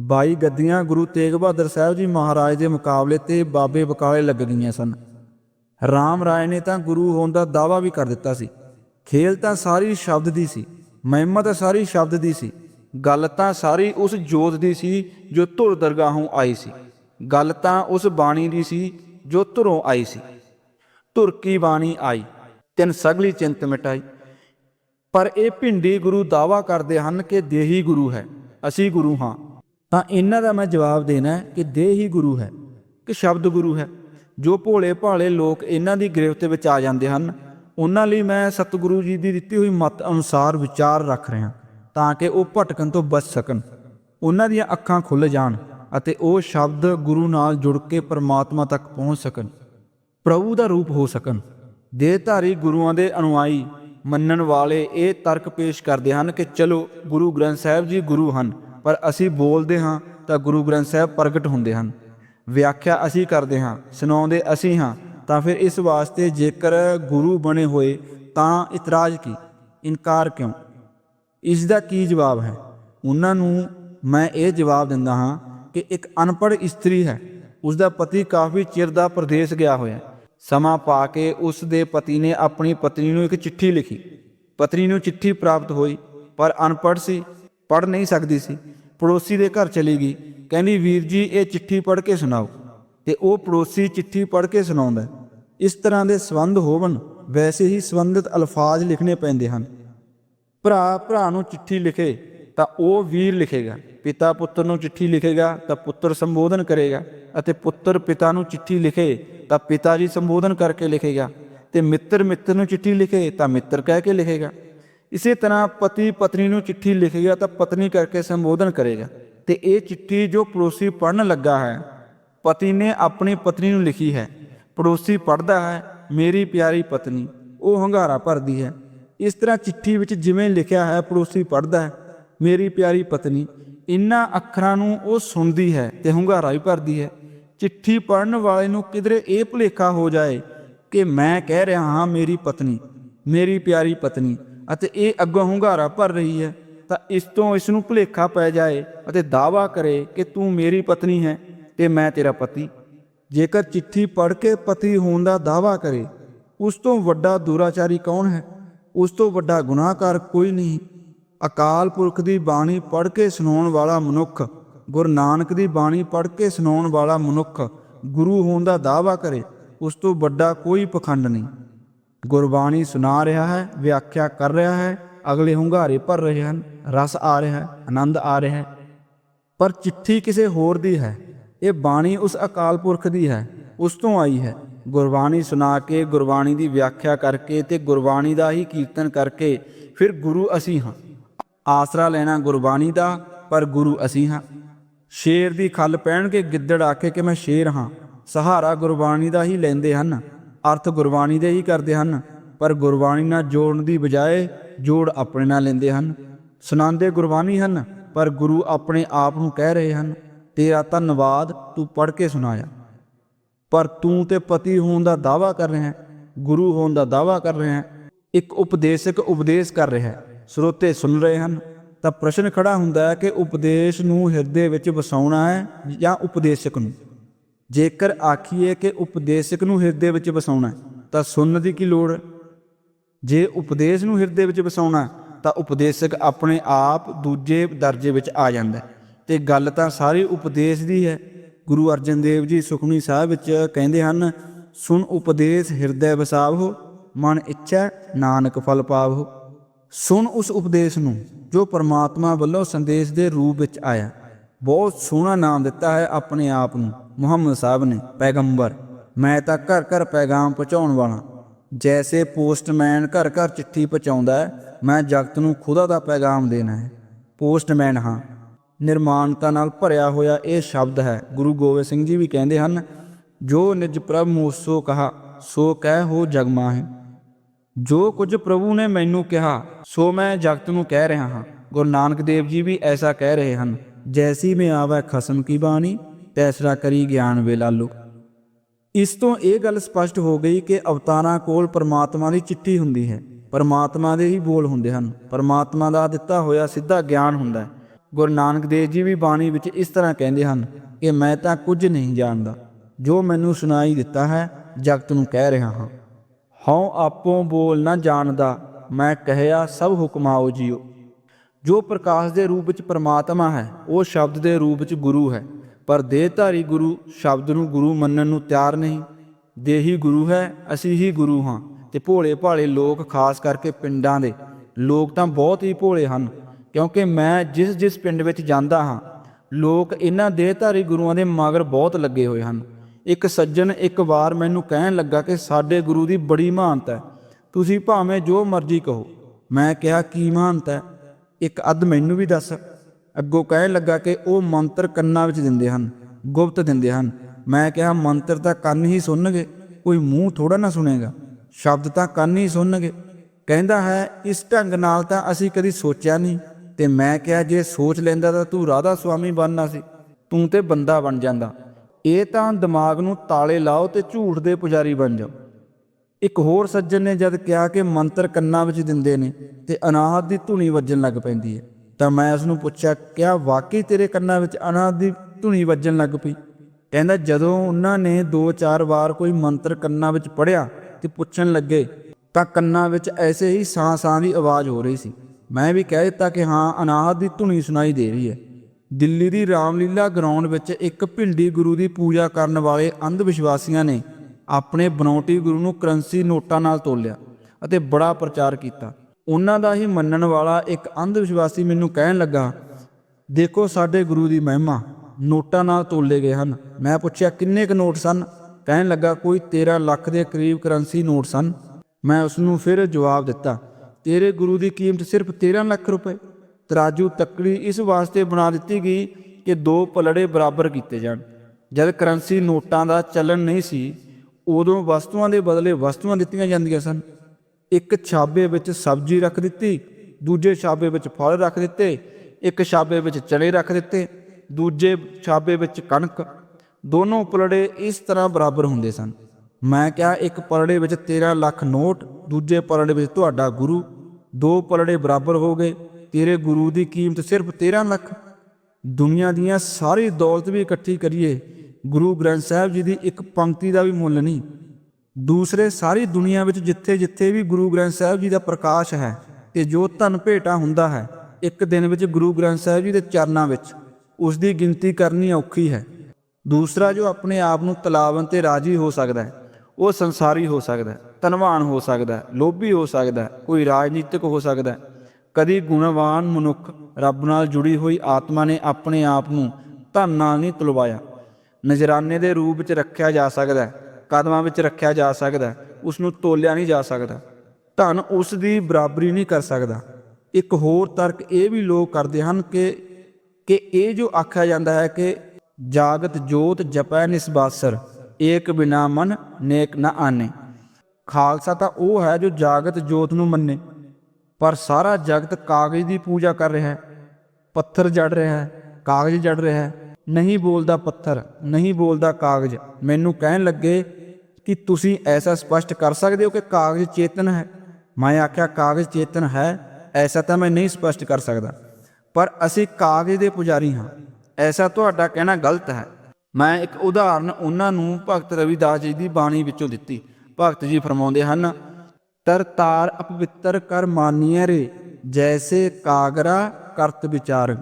22 ਗੱਦੀਆਂ ਗੁਰੂ ਤੇਗ ਬਹਾਦਰ ਸਾਹਿਬ ਜੀ ਮਹਾਰਾਜ ਦੇ ਮੁਕਾਬਲੇ ਤੇ ਬਾਬੇ ਬਕਾਲੇ ਲੱਗ ਗਈਆਂ ਸਨ। ਰਾਮ ਰਾਏ ਨੇ ਤਾਂ ਗੁਰੂ ਹੋਣ ਦਾ ਦਾਵਾ ਵੀ ਕਰ ਦਿੱਤਾ ਸੀ। ਖੇਲ ਤਾਂ ਸਾਰੀ ਸ਼ਬਦ ਦੀ ਸੀ, ਮਹਿਮਤ ਸਾਰੀ ਸ਼ਬਦ ਦੀ ਸੀ, ਗੱਲ ਤਾਂ ਸਾਰੀ ਉਸ ਜੋਤ ਦੀ ਸੀ ਜੋ ਧੁਰ ਦਰਗਾਹੋਂ ਆਈ ਸੀ। ਗੱਲ ਤਾਂ ਉਸ ਬਾਣੀ ਦੀ ਸੀ ਜੋ ਧੁਰੋਂ ਆਈ ਸੀ। ਧੁਰ ਕੀ ਬਾਣੀ ਆਈ, ਤਿੰਨ ਸਗਲੀ ਚਿੰਤ ਮਿਟਾਈ। ਪਰ ਇਹ ਭਿੰਡੀ ਗੁਰੂ ਦਾਵਾ ਕਰਦੇ ਹਨ ਕਿ ਦੇਹੀ ਗੁਰੂ ਹੈ, ਅਸੀਂ ਗੁਰੂ ਹਾਂ। ਤਾਂ ਇਹਨਾਂ ਦਾ ਮੈਂ ਜਵਾਬ ਦੇਣਾ ਕਿ ਦੇਹ ਹੀ ਗੁਰੂ ਹੈ, ਕਿ ਸ਼ਬਦ ਗੁਰੂ ਹੈ। ਜੋ ਭੋਲੇ ਭਾਲੇ ਲੋਕ ਇਹਨਾਂ ਦੀ ਗ੍ਰਿਫਤ ਵਿੱਚ ਆ ਜਾਂਦੇ ਹਨ, ਉਹਨਾਂ ਲਈ ਮੈਂ ਸਤਿਗੁਰੂ ਜੀ ਦੀ ਦਿੱਤੀ ਹੋਈ ਮਤ ਅਨੁਸਾਰ ਵਿਚਾਰ ਰੱਖ ਰਿਹਾ ਤਾਂ ਕਿ ਉਹ ਭਟਕਣ ਤੋਂ ਬਚ ਸਕਣ। ਉਹਨਾਂ ਦੀਆਂ ਅੱਖਾਂ ਖੁੱਲ ਜਾਣ ਅਤੇ ਉਹ ਸ਼ਬਦ ਗੁਰੂ ਨਾਲ ਜੁੜ ਕੇ ਪਰਮਾਤਮਾ ਤੱਕ ਪਹੁੰਚ ਸਕਣ, ਪ੍ਰਭੂ ਦਾ ਰੂਪ ਹੋ ਸਕਣ। ਦੇਹਧਾਰੀ ਗੁਰੂਆਂ ਦੇ ਅਨੁਆਈ ਮੰਨਣ ਵਾਲੇ ਇਹ ਤਰਕ ਪੇਸ਼ ਕਰਦੇ ਹਨ ਕਿ ਚਲੋ ਗੁਰੂ ਗ੍ਰੰਥ ਸਾਹਿਬ ਜੀ ਗੁਰੂ ਹਨ, ਪਰ ਅਸੀਂ ਬੋਲਦੇ ਹਾਂ ਤਾਂ ਗੁਰੂ ਗ੍ਰੰਥ ਸਾਹਿਬ ਪ੍ਰਗਟ ਹੁੰਦੇ ਹਨ। ਵਿਆਖਿਆ ਅਸੀਂ ਕਰਦੇ ਹਾਂ, ਸੁਣਾਉਂਦੇ ਅਸੀਂ ਹਾਂ, ਤਾਂ ਫਿਰ ਇਸ ਵਾਸਤੇ ਜੇਕਰ ਗੁਰੂ ਬਣੇ ਹੋਏ ਤਾਂ ਇਤਰਾਜ਼ ਕੀ, ਇਨਕਾਰ ਕਿਉਂ? ਇਸ ਦਾ ਕੀ ਜਵਾਬ ਹੈ? ਉਹਨਾਂ ਨੂੰ ਮੈਂ ਇਹ ਜਵਾਬ ਦਿੰਦਾ ਹਾਂ ਕਿ ਇੱਕ ਅਨਪੜ੍ਹ ਇਸਤਰੀ ਹੈ। ਉਸ ਦਾ ਪਤੀ ਕਾਫੀ ਚਿਰ ਦਾ ਪ੍ਰਦੇਸ਼ ਗਿਆ ਹੋਇਆ ਸਮਾਂ ਪਾ ਕੇ ਉਸ ਦੇ ਪਤੀ ਨੇ ਆਪਣੀ ਪਤਨੀ ਨੂੰ ਇੱਕ ਚਿੱਠੀ ਲਿਖੀ। ਪਤਨੀ ਨੂੰ ਚਿੱਠੀ ਪ੍ਰਾਪਤ ਹੋਈ, ਪਰ ਅਨਪੜ੍ਹ ਸੀ, ਪੜ੍ਹ ਨਹੀਂ ਸਕਦੀ ਸੀ। ਪੜੋਸੀ ਦੇ ਘਰ ਚਲੀ ਗਈ। ਕਹਿੰਦੀ, ਵੀਰ ਜੀ, ਇਹ ਚਿੱਠੀ ਪੜ੍ਹ ਕੇ ਸੁਣਾਓ। ਤੇ ਉਹ ਪੜੋਸੀ ਚਿੱਠੀ ਪੜ੍ਹ ਕੇ ਸੁਣਾਉਂਦਾ ਇਸ ਤਰ੍ਹਾਂ ਦੇ ਸੰਬੰਧ ਹੋਵਣ, ਵੈਸੇ ਹੀ ਸੰਬੰਧਿਤ ਅਲਫਾਜ਼ ਲਿਖਣੇ ਪੈਂਦੇ ਹਨ। ਭਰਾ ਭਰਾ ਨੂੰ ਚਿੱਠੀ ਲਿਖੇ। ਤਾਂ ਉਹ ਵੀਰ ਲਿਖੇਗਾ। ਪਿਤਾ ਪੁੱਤਰ ਨੂੰ ਚਿੱਠੀ ਲਿਖੇਗਾ ਤਾਂ ਪੁੱਤਰ ਸੰਬੋਧਨ ਕਰੇਗਾ ਅਤੇ ਪੁੱਤਰ ਪਿਤਾ ਨੂੰ ਚਿੱਠੀ ਲਿਖੇ ਤਾਂ ਪਿਤਾ ਜੀ ਸੰਬੋਧਨ ਕਰਕੇ ਲਿਖੇਗਾ ਤੇ ਮਿੱਤਰ ਮਿੱਤਰ ਨੂੰ ਚਿੱਠੀ ਲਿਖੇ ਤਾਂ ਮਿੱਤਰ ਕਹਿ ਕੇ ਲਿਖੇਗਾ। ਇਸੇ ਤਰ੍ਹਾਂ ਪਤੀ ਪਤਨੀ ਨੂੰ ਚਿੱਠੀ ਲਿਖੇਗਾ ਤਾਂ ਪਤਨੀ ਕਰਕੇ ਸੰਬੋਧਨ ਕਰੇਗਾ। ਤੇ ਇਹ ਚਿੱਠੀ ਜੋ ਪੜੋਸੀ ਪੜਨ ਲੱਗਾ ਹੈ, ਪਤੀ ਨੇ ਆਪਣੀ ਪਤਨੀ ਨੂੰ ਲਿਖੀ ਹੈ। ਪੜੋਸੀ ਪੜਦਾ ਹੈ, ਮੇਰੀ ਪਿਆਰੀ ਪਤਨੀ, ਉਹ ਹੰਗਾਰਾ ਭਰਦੀ ਹੈ। ਇਸ ਤਰ੍ਹਾਂ ਚਿੱਠੀ ਵਿੱਚ ਜਿਵੇਂ ਲਿਖਿਆ ਹੈ, ਪੜੋਸੀ ਪੜਦਾ ਹੈ। ਮੇਰੀ ਪਿਆਰੀ ਪਤਨੀ, ਇਨ੍ਹਾਂ ਅੱਖਰਾਂ ਨੂੰ ਉਹ ਸੁਣਦੀ ਹੈ ਤੇ ਹੁੰਗਾਰਾ ਵੀ ਭਰਦੀ ਹੈ। ਚਿੱਠੀ ਪੜਨ ਵਾਲੇ ਨੂੰ ਕਿਧਰੇ ਇਹ ਭੁਲੇਖਾ ਹੋ ਜਾਏ ਕਿ ਮੈਂ ਕਹਿ ਰਿਹਾ ਹਾਂ, ਮੇਰੀ ਪਤਨੀ, ਮੇਰੀ ਪਿਆਰੀ ਪਤਨੀ, ਅਤੇ ਇਹ ਅੱਗੋਂ ਹੁੰਗਾਰਾ ਭਰ ਰਹੀ ਹੈ, ਤਾਂ ਇਸ ਤੋਂ ਇਸ ਨੂੰ ਭੁਲੇਖਾ ਪੈ ਜਾਏ ਅਤੇ ਦਾਵਾ ਕਰੇ ਕਿ ਤੂੰ ਮੇਰੀ ਪਤਨੀ ਹੈ ਤੇ ਮੈਂ ਤੇਰਾ ਪਤੀ। ਜੇਕਰ ਚਿੱਠੀ ਪੜ੍ਹ ਕੇ ਪਤੀ ਹੋਣ ਦਾ ਦਾਵਾ ਕਰੇ, ਉਸ ਤੋਂ ਵੱਡਾ ਦੁਰਾਚਾਰੀ ਕੌਣ ਹੈ? ਉਸ ਤੋਂ ਵੱਡਾ ਗੁਨਾਹਕਾਰ ਕੋਈ ਨਹੀਂ। ਅਕਾਲ ਪੁਰਖ ਦੀ ਬਾਣੀ ਪੜ੍ਹ ਕੇ ਸੁਣਾਉਣ ਵਾਲਾ ਮਨੁੱਖ, ਗੁਰੂ ਨਾਨਕ ਦੀ ਬਾਣੀ ਪੜ੍ਹ ਕੇ ਸੁਣਾਉਣ ਵਾਲਾ ਮਨੁੱਖ ਗੁਰੂ ਹੋਣ ਦਾ ਦਾਵਾ ਕਰੇ, ਉਸ ਤੋਂ ਵੱਡਾ ਕੋਈ ਪਖੰਡ ਨਹੀਂ। ਗੁਰਬਾਣੀ ਸੁਣਾ ਰਿਹਾ ਹੈ, ਵਿਆਖਿਆ ਕਰ ਰਿਹਾ ਹੈ, ਅਗਲੇ ਹੁੰਗਾਰੇ ਭਰ ਰਹੇ ਹਨ, ਰਸ ਆ ਰਿਹਾ ਹੈ, ਆਨੰਦ ਆ ਰਿਹਾ ਹੈ। ਪਰ ਚਿੱਠੀ ਕਿਸੇ ਹੋਰ ਦੀ ਹੈ, ਇਹ ਬਾਣੀ ਉਸ ਅਕਾਲ ਪੁਰਖ ਦੀ ਹੈ, ਉਸ ਤੋਂ ਆਈ ਹੈ। ਗੁਰਬਾਣੀ ਸੁਣਾ ਕੇ ਗੁਰਬਾਣੀ ਦੀ ਵਿਆਖਿਆ ਕਰਕੇ ਤੇ ਗੁਰਬਾਣੀ ਦਾ ਹੀ ਕੀਰਤਨ ਕਰਕੇ ਫਿਰ ਗੁਰੂ ਅਸੀਂ ਹਾਂ। ਆਸਰਾ ਲੈਣਾ ਗੁਰਬਾਣੀ ਦਾ, ਪਰ ਗੁਰੂ ਅਸੀਂ ਹਾਂ। ਸ਼ੇਰ ਦੀ ਖੱਲ ਪਹਿਨ ਕੇ ਗਿੱਦੜ ਆਖੇ ਕਿ ਮੈਂ ਸ਼ੇਰ ਹਾਂ। ਸਹਾਰਾ ਗੁਰਬਾਣੀ ਦਾ ਹੀ ਲੈਂਦੇ ਹਨ। ਅਰਥ ਗੁਰਬਾਣੀ ਦੇ ਹੀ ਕਰਦੇ ਹਨ। ਪਰ ਗੁਰਬਾਣੀ ਨਾਲ ਜੋੜਨ ਦੀ ਬਜਾਏ ਜੋੜ ਆਪਣੇ ਨਾਲ ਲੈਂਦੇ ਹਨ। ਸੁਣਾਉਂਦੇ ਗੁਰਬਾਣੀ ਹਨ, ਪਰ ਗੁਰੂ ਆਪਣੇ ਆਪ ਨੂੰ ਕਹਿ ਰਹੇ ਹਨ, ਤੇਰਾ ਧੰਨਵਾਦ ਤੂੰ ਪੜ੍ਹ ਕੇ ਸੁਣਾਇਆ। ਪਰ ਤੂੰ ਤੇ ਪਤੀ ਹੋਣ ਦਾ ਦਾਵਾ ਕਰ ਰਿਹਾ ਹੈ, ਗੁਰੂ ਹੋਣ ਦਾ ਦਾਵਾ ਕਰ ਰਿਹਾ ਹੈ, ਇੱਕ ਉਪਦੇਸ਼ਕ ਉਪਦੇਸ਼ ਕਰ ਰਿਹਾ ਹੈ। ਸਰੋਤੇ ਸੁਣ ਰਹੇ ਹਨ। ਤਾਂ ਪ੍ਰਸ਼ਨ ਖੜਾ ਹੁੰਦਾ ਹੈ ਕਿ ਉਪਦੇਸ਼ ਨੂੰ ਹਿਰਦੇ ਵਿੱਚ ਵਸਾਉਣਾ ਹੈ ਜਾਂ ਉਪਦੇਸ਼ਕ ਨੂੰ? ਜੇਕਰ ਆਖੀਏ ਕਿ ਉਪਦੇਸ਼ਕ ਨੂੰ ਹਿਰਦੇ ਵਿੱਚ ਵਸਾਉਣਾ ਤਾਂ ਸੁਣਨ ਦੀ ਕੀ ਲੋੜ ਹੈ? ਜੇ ਉਪਦੇਸ਼ ਨੂੰ ਹਿਰਦੇ ਵਿੱਚ ਵਸਾਉਣਾ ਤਾਂ ਉਪਦੇਸ਼ਕ ਆਪਣੇ ਆਪ ਦੂਜੇ ਦਰਜੇ ਵਿੱਚ ਆ ਜਾਂਦਾ ਹੈ। ਤੇ ਗੱਲ ਤਾਂ ਸਾਰੀ ਉਪਦੇਸ਼ ਦੀ ਹੈ। ਗੁਰੂ ਅਰਜਨ ਦੇਵ ਜੀ ਸੁਖਮਨੀ ਸਾਹਿਬ ਵਿੱਚ ਕਹਿੰਦੇ ਹਨ, ਸੁਣ ਉਪਦੇਸ਼ ਹਿਰਦੈ ਵਸਾਵੋ ਮਨ ਇੱਛਾ ਨਾਨਕ ਫਲ ਪਾਵੋ ਸੁਣ ਉਸ ਉਪਦੇਸ਼ ਨੂੰ, ਜੋ ਪਰਮਾਤਮਾ ਵੱਲੋਂ ਸੰਦੇਸ਼ ਦੇ ਰੂਪ ਵਿੱਚ ਆਇਆ। ਬਹੁਤ ਸੋਹਣਾ ਨਾਮ ਦਿੱਤਾ ਹੈ ਆਪਣੇ ਆਪ ਨੂੰ, ਮੁਹੰਮਦ ਸਾਹਿਬ ਨੇ, ਪੈਗੰਬਰ। ਮੈਂ ਤਾਂ ਘਰ ਘਰ ਪੈਗਾਮ ਪਹੁੰਚਾਉਣ ਵਾਲਾ। ਜੈਸੇ ਪੋਸਟਮੈਨ ਘਰ ਘਰ ਚਿੱਠੀ ਪਹੁੰਚਾਉਂਦਾ ਹੈ, ਮੈਂ ਜਗਤ ਨੂੰ ਖੁਦਾ ਦਾ ਪੈਗਾਮ ਦੇਣਾ ਹੈ। ਪੋਸਟਮੈਨ ਹਾਂ। ਨਿਰਮਾਨਤਾ ਨਾਲ ਭਰਿਆ ਹੋਇਆ ਇਹ ਸ਼ਬਦ ਹੈ, ਗੁਰੂ ਗੋਬਿੰਦ ਸਿੰਘ ਜੀ ਵੀ ਕਹਿੰਦੇ ਹਨ, ਜੋ ਨਿਜ ਪ੍ਰਭ ਮੋਸੋ ਕਹਾ, ਸੋ ਕਹਿ ਹੋ ਜਗਮਾ ਹੈ ਜੋ ਕੁਝ ਪ੍ਰਭੂ ਨੇ ਮੈਨੂੰ ਕਿਹਾ, ਸੋ ਮੈਂ ਜਗਤ ਨੂੰ ਕਹਿ ਰਿਹਾ ਹਾਂ। ਗੁਰੂ ਨਾਨਕ ਦੇਵ ਜੀ ਵੀ ਐਸਾ ਕਹਿ ਰਹੇ ਹਨ, ਜੈਸੀ ਮੈਂ ਆਵੈ ਖਸਮ ਕੀ ਬਾਣੀ, ਤੈਸਰਾ ਕਰੀ ਗਿਆਨ ਵੇ ਵੇਲਾਲੂ ਇਸ ਤੋਂ ਇਹ ਗੱਲ ਸਪਸ਼ਟ ਹੋ ਗਈ ਕਿ ਅਵਤਾਰਾਂ ਕੋਲ ਪਰਮਾਤਮਾ ਦੀ ਚਿੱਠੀ ਹੁੰਦੀ ਹੈ। ਪਰਮਾਤਮਾ ਦੇ ਹੀ ਬੋਲ ਹੁੰਦੇ ਹਨ। ਪਰਮਾਤਮਾ ਦਾ ਦਿੱਤਾ ਹੋਇਆ ਸਿੱਧਾ ਗਿਆਨ ਹੁੰਦਾ ਹੈ। ਗੁਰੂ ਨਾਨਕ ਦੇਵ ਜੀ ਵੀ ਬਾਣੀ ਵਿੱਚ ਇਸ ਤਰ੍ਹਾਂ ਕਹਿੰਦੇ ਹਨ ਕਿ, ਮੈਂ ਤਾਂ ਕੁਝ ਨਹੀਂ ਜਾਣਦਾ। ਜੋ ਮੈਨੂੰ ਸੁਣਾਈ ਦਿੱਤਾ ਹੈ, ਜਗਤ ਨੂੰ ਕਹਿ ਰਿਹਾ ਹਾਂ। ਹਉ ਆਪੋ ਬੋਲ ਨਾ ਜਾਣਦਾ, ਮੈਂ ਕਹਿਆ ਸਭ ਹੁਕਮਾਓ ਜੀਓ। ਜੋ ਪ੍ਰਕਾਸ਼ ਦੇ ਰੂਪ ਵਿੱਚ ਪਰਮਾਤਮਾ ਹੈ, ਉਹ ਸ਼ਬਦ ਦੇ ਰੂਪ ਵਿੱਚ ਗੁਰੂ ਹੈ। ਪਰ ਦੇਹਧਾਰੀ ਗੁਰੂ ਸ਼ਬਦ ਨੂੰ ਗੁਰੂ ਮੰਨਣ ਨੂੰ ਤਿਆਰ ਨਹੀਂ। ਦੇਹੀ ਗੁਰੂ ਹੈ, ਅਸੀਂ ਹੀ ਗੁਰੂ ਹਾਂ ਤੇ ਭੋਲੇ ਭਾਲੇ ਲੋਕ ਖਾਸ ਕਰਕੇ ਪਿੰਡਾਂ ਦੇ, ਲੋਕ ਤਾਂ ਬਹੁਤ ਹੀ ਭੋਲੇ ਹਨ, ਕਿਉਂਕਿ ਮੈਂ ਜਿਸ ਜਿਸ ਪਿੰਡ ਵਿੱਚ ਜਾਂਦਾ ਹਾਂ, ਲੋਕ ਇਹਨਾਂ ਦੇਹਧਾਰੀ ਗੁਰੂਆਂ ਦੇ ਮਗਰ ਬਹੁਤ ਲੱਗੇ ਹੋਏ ਹਨ। ਇੱਕ ਸੱਜਣ ਇੱਕ ਵਾਰ ਮੈਨੂੰ ਕਹਿਣ ਲੱਗਾ ਕਿ ਸਾਡੇ ਗੁਰੂ ਦੀ ਬੜੀ ਮਹਾਨਤਾ ਹੈ। ਤੁਸੀਂ ਭਾਵੇਂ ਜੋ ਮਰਜ਼ੀ ਕਹੋ। ਮੈਂ ਕਿਹਾ, ਕੀ ਮਹਾਨਤਾ ਹੈ? ਇੱਕ ਅੱਧ ਮੈਨੂੰ ਵੀ ਦੱਸ। ਅੱਗੋਂ ਕਹਿਣ ਲੱਗਾ ਕਿ ਉਹ ਮੰਤਰ ਕੰਨਾਂ ਵਿੱਚ ਦਿੰਦੇ ਹਨ, ਗੁਪਤ ਦਿੰਦੇ ਹਨ। ਮੈਂ ਕਿਹਾ, ਮੰਤਰ ਤਾਂ ਕੰਨ ਹੀ ਸੁਣਨਗੇ, ਕੋਈ ਮੂੰਹ ਥੋੜਾ ਨਾ ਸੁਣੇਗਾ। ਸ਼ਬਦ ਤਾਂ ਕੰਨ ਹੀ ਸੁਣਨਗੇ। ਕਹਿੰਦਾ ਹੈ, ਇਸ ਢੰਗ ਨਾਲ ਤਾਂ ਅਸੀਂ ਕਦੀ ਸੋਚਿਆ ਨਹੀਂ। ਤੇ ਮੈਂ ਕਿਹਾ, ਜੇ ਸੋਚ ਲੈਂਦਾ ਤਾਂ ਤੂੰ ਰਾਧਾ ਸੁਆਮੀ ਬਣਨਾ ਸੀ। ਤੂੰ ਤੇ ਬੰਦਾ ਬਣ ਜਾਂਦਾ। ਇਹ ਤਾਂ ਦਿਮਾਗ ਨੂੰ ਤਾਲੇ ਲਾਓ ਤੇ ਝੂਠ ਦੇ ਪੁਜਾਰੀ ਬਣ ਜਾਓ। ਇੱਕ ਹੋਰ ਸੱਜਣ ਨੇ ਜਦ ਕਿਹਾ ਕਿ ਮੰਤਰ ਕੰਨਾਂ ਵਿੱਚ ਦਿੰਦੇ ਨੇ ਤੇ ਅਨਾਹਤ ਦੀ ਧੁਨੀ ਵੱਜਣ ਲੱਗ ਪੈਂਦੀ ਹੈ, ਤਾਂ ਮੈਂ ਉਸ ਨੂੰ ਪੁੱਛਿਆ, ਕਿਆ ਵਾਕਈ ਤੇਰੇ ਕੰਨਾਂ ਵਿੱਚ ਅਨਾਹਤ ਦੀ ਧੁਨੀ ਵੱਜਣ ਲੱਗ ਪਈ? ਕਹਿੰਦਾ, ਜਦੋਂ ਉਹਨਾਂ ਨੇ ਦੋ ਚਾਰ ਵਾਰ ਕੋਈ ਮੰਤਰ ਕੰਨਾਂ ਵਿੱਚ ਪੜਿਆ ਤੇ ਪੁੱਛਣ ਲੱਗੇ, ਤਾਂ ਕੰਨਾਂ ਵਿੱਚ ਐਸੇ ਹੀ ਸਾਂ ਸਾਂ ਦੀ ਆਵਾਜ਼ ਹੋ ਰਹੀ ਸੀ। ਮੈਂ ਵੀ ਕਹਿ ਦਿੱਤਾ ਕਿ ਹਾਂ, ਅਨਾਹਤ ਦੀ ਧੁਨੀ ਸੁਣਾਈ ਦੇ ਰਹੀ ਹੈ। ਦਿੱਲੀ ਦੀ ਰਾਮਲੀਲਾ ਗਰਾਊਂਡ ਵਿੱਚ ਇੱਕ ਭਿੰਡੀ ਗੁਰੂ ਦੀ ਪੂਜਾ ਕਰਨ ਵਾਲੇ ਅੰਧ ਵਿਸ਼ਵਾਸੀਆਂ ਨੇ ਆਪਣੇ ਬਨੌਟੀ ਗੁਰੂ ਨੂੰ ਕਰੰਸੀ ਨੋਟਾਂ ਨਾਲ ਤੋਲਿਆ ਅਤੇ ਬੜਾ ਪ੍ਰਚਾਰ ਕੀਤਾ। ਉਹਨਾਂ ਦਾ ਹੀ ਮੰਨਣ ਵਾਲਾ ਇੱਕ ਅੰਧ ਵਿਸ਼ਵਾਸੀ ਮੈਨੂੰ ਕਹਿਣ ਲੱਗਾ, ਦੇਖੋ ਸਾਡੇ ਗੁਰੂ ਦੀ ਮਹਿਮਾ, ਨੋਟਾਂ ਨਾਲ ਤੋਲੇ ਗਏ ਹਨ ਮੈਂ ਪੁੱਛਿਆ, ਕਿੰਨੇ ਕੁ ਨੋਟ ਸਨ ਕਹਿਣ ਲੱਗਾ, ਕੋਈ 13 ਲੱਖ ਦੇ ਕਰੀਬ ਕਰੰਸੀ ਨੋਟ ਸਨ ਮੈਂ ਉਸ ਨੂੰ ਫਿਰ ਜਵਾਬ ਦਿੱਤਾ, ਤੇਰੇ ਗੁਰੂ ਦੀ ਕੀਮਤ ਸਿਰਫ 13 ਲੱਖ ਰੁਪਏ। ਤਰਾਜੂ ਤੱਕੜੀ ਇਸ ਵਾਸਤੇ ਬਣਾ ਦਿੱਤੀ ਗਈ ਕਿ ਦੋ ਪਲੜੇ ਬਰਾਬਰ ਕੀਤੇ ਜਾਣ। ਜਦ ਕਰੰਸੀ ਨੋਟਾਂ ਦਾ ਚੱਲਣ ਨਹੀਂ ਸੀ, ਉਦੋਂ ਵਸਤੂਆਂ ਦੇ ਬਦਲੇ ਵਸਤੂਆਂ ਦਿੱਤੀਆਂ ਜਾਂਦੀਆਂ ਸਨ। ਇੱਕ ਛਾਬੇ ਵਿੱਚ ਸਬਜ਼ੀ ਰੱਖ ਦਿੱਤੀ, ਦੂਜੇ ਛਾਬੇ ਵਿੱਚ ਫਲ ਰੱਖ ਦਿੱਤੇ, ਇੱਕ ਛਾਬੇ ਵਿੱਚ ਚਣੇ ਰੱਖ ਦਿੱਤੇ, ਦੂਜੇ ਛਾਬੇ ਵਿੱਚ ਕਣਕ। ਦੋਨੋਂ ਪਲੜੇ ਇਸ ਤਰ੍ਹਾਂ ਬਰਾਬਰ ਹੁੰਦੇ ਸਨ। ਮੈਂ ਕਿਹਾ, ਇੱਕ ਪਲੜੇ ਵਿੱਚ 13 ਲੱਖ ਨੋਟ, ਦੂਜੇ ਪਲੜੇ ਵਿੱਚ ਤੁਹਾਡਾ ਗੁਰੂ। ਦੋ ਪਲੜੇ ਬਰਾਬਰ ਹੋ ਗਏ। ਤੇਰੇ ਗੁਰੂ ਦੀ ਕੀਮਤ ਸਿਰਫ 13 ਲੱਖ। ਦੁਨੀਆ ਦੀਆਂ ਸਾਰੀ ਦੌਲਤ ਵੀ ਇਕੱਠੀ ਕਰੀਏ, ਗੁਰੂ ਗ੍ਰੰਥ ਸਾਹਿਬ ਜੀ ਦੀ ਇੱਕ ਪੰਕਤੀ ਦਾ ਵੀ ਮੁੱਲ ਨਹੀਂ। ਦੂਸਰੇ ਸਾਰੀ ਦੁਨੀਆ ਵਿੱਚ ਜਿੱਥੇ ਜਿੱਥੇ ਵੀ ਗੁਰੂ ਗ੍ਰੰਥ ਸਾਹਿਬ ਜੀ ਦਾ ਪ੍ਰਕਾਸ਼ ਹੈ, ਤੇ ਜੋ ਧਨ ਭੇਟਾ ਹੁੰਦਾ ਹੈ, ਇੱਕ ਦਿਨ ਵਿੱਚ ਗੁਰੂ ਗ੍ਰੰਥ ਸਾਹਿਬ ਜੀ ਦੇ ਚਰਨਾਂ ਵਿੱਚ ਉਸ ਦੀ ਗਿਣਤੀ ਕਰਨੀ ਔਖੀ ਹੈ। ਦੂਸਰਾ ਜੋ ਆਪਣੇ ਆਪ ਨੂੰ ਤਲਾਵਨ ਤੇ ਰਾਜੀ ਹੋ ਸਕਦਾ ਹੈ, ਉਹ ਸੰਸਾਰੀ ਹੋ ਸਕਦਾ ਹੈ, ਧਨਵਾਨ ਹੋ ਸਕਦਾ ਹੈ, ਲੋਭੀ ਹੋ ਸਕਦਾ ਹੈ, ਕੋਈ ਰਾਜਨੀਤਿਕ ਹੋ ਸਕਦਾ ਹੈ। ਕਦੀ ਗੁਣਵਾਨ ਮਨੁੱਖ ਰੱਬ ਨਾਲ ਜੁੜੀ ਹੋਈ ਆਤਮਾ ਨੇ ਆਪਣੇ ਆਪ ਨੂੰ ਧਨ ਨਾਲ ਨਹੀਂ ਤੁਲਵਾਇਆ। ਨਜ਼ਰਾਨੇ ਦੇ ਰੂਪ ਵਿੱਚ ਰੱਖਿਆ ਜਾ ਸਕਦਾ ਹੈ, ਕਦਮਾਂ ਵਿੱਚ ਰੱਖਿਆ ਜਾ ਸਕਦਾ ਹੈ ਉਸ ਨੂੰ ਤੋਲਿਆ ਨਹੀਂ ਜਾ ਸਕਦਾ। ਧਨ ਉਸ ਦੀ ਬਰਾਬਰੀ ਨਹੀਂ ਕਰ ਸਕਦਾ। ਇੱਕ ਹੋਰ ਤਰਕ ਇਹ ਵੀ ਲੋਕ ਕਰਦੇ ਹਨ ਕਿ ਕਿ ਇਹ ਜੋ ਆਖਿਆ ਜਾਂਦਾ ਹੈ ਕਿ ਜਾਗਤ ਜੋਤ ਜਪੈ ਨਿਸਬਾਸਰ ਏਕ ਬਿਨਾ ਮਨ ਨੇਕ ਨਾ ਆਨੇ। ਖਾਲਸਾ ਤਾਂ ਉਹ ਹੈ ਜੋ ਜਾਗਤ ਜੋਤ ਨੂੰ ਮੰਨੇ। ਪਰ ਸਾਰਾ ਜਗਤ ਕਾਗਜ਼ ਦੀ ਪੂਜਾ ਕਰ ਰਿਹਾ ਹੈ। ਪੱਥਰ ਜੜ ਰਿਹਾ ਹੈ, ਕਾਗਜ਼ ਜੜ ਰਿਹਾ ਹੈ। ਨਹੀਂ ਬੋਲਦਾ ਪੱਥਰ, ਨਹੀਂ ਬੋਲਦਾ ਕਾਗਜ਼। ਮੈਨੂੰ ਕਹਿਣ ਲੱਗੇ ਕਿ ਤੁਸੀਂ ਐਸਾ ਸਪਸ਼ਟ ਕਰ ਸਕਦੇ ਹੋ ਕਿ ਕਾਗਜ਼ ਚੇਤਨ ਹੈ? ਮੈਂ ਆਖਿਆ, ਕਾਗਜ਼ ਚੇਤਨ ਹੈ, ਐਸਾ ਤਾਂ ਮੈਂ ਨਹੀਂ ਸਪਸ਼ਟ ਕਰ ਸਕਦਾ। ਪਰ ਅਸੀਂ ਕਾਗਜ਼ ਦੇ ਪੁਜਾਰੀ ਹਾਂ। ਐਸਾ ਤੁਹਾਡਾ ਕਹਿਣਾ ਗਲਤ ਹੈ। ਮੈਂ ਇੱਕ ਉਦਾਹਰਨ ਉਹਨਾਂ ਨੂੰ ਭਗਤ ਰਵਿਦਾਸ ਜੀ ਦੀ ਬਾਣੀ ਵਿੱਚੋਂ ਦਿੱਤੀ। ਭਗਤ ਜੀ ਫਰਮਾਉਂਦੇ ਹਨ ਤਰ ਤਾਰ ਅਪਵਿੱਤਰ ਕਰ ਮਾਨੀਐ ਰੇ, ਜੈਸੇ ਕਾਗਰਾ ਕਰਤ ਵਿਚਾਰ।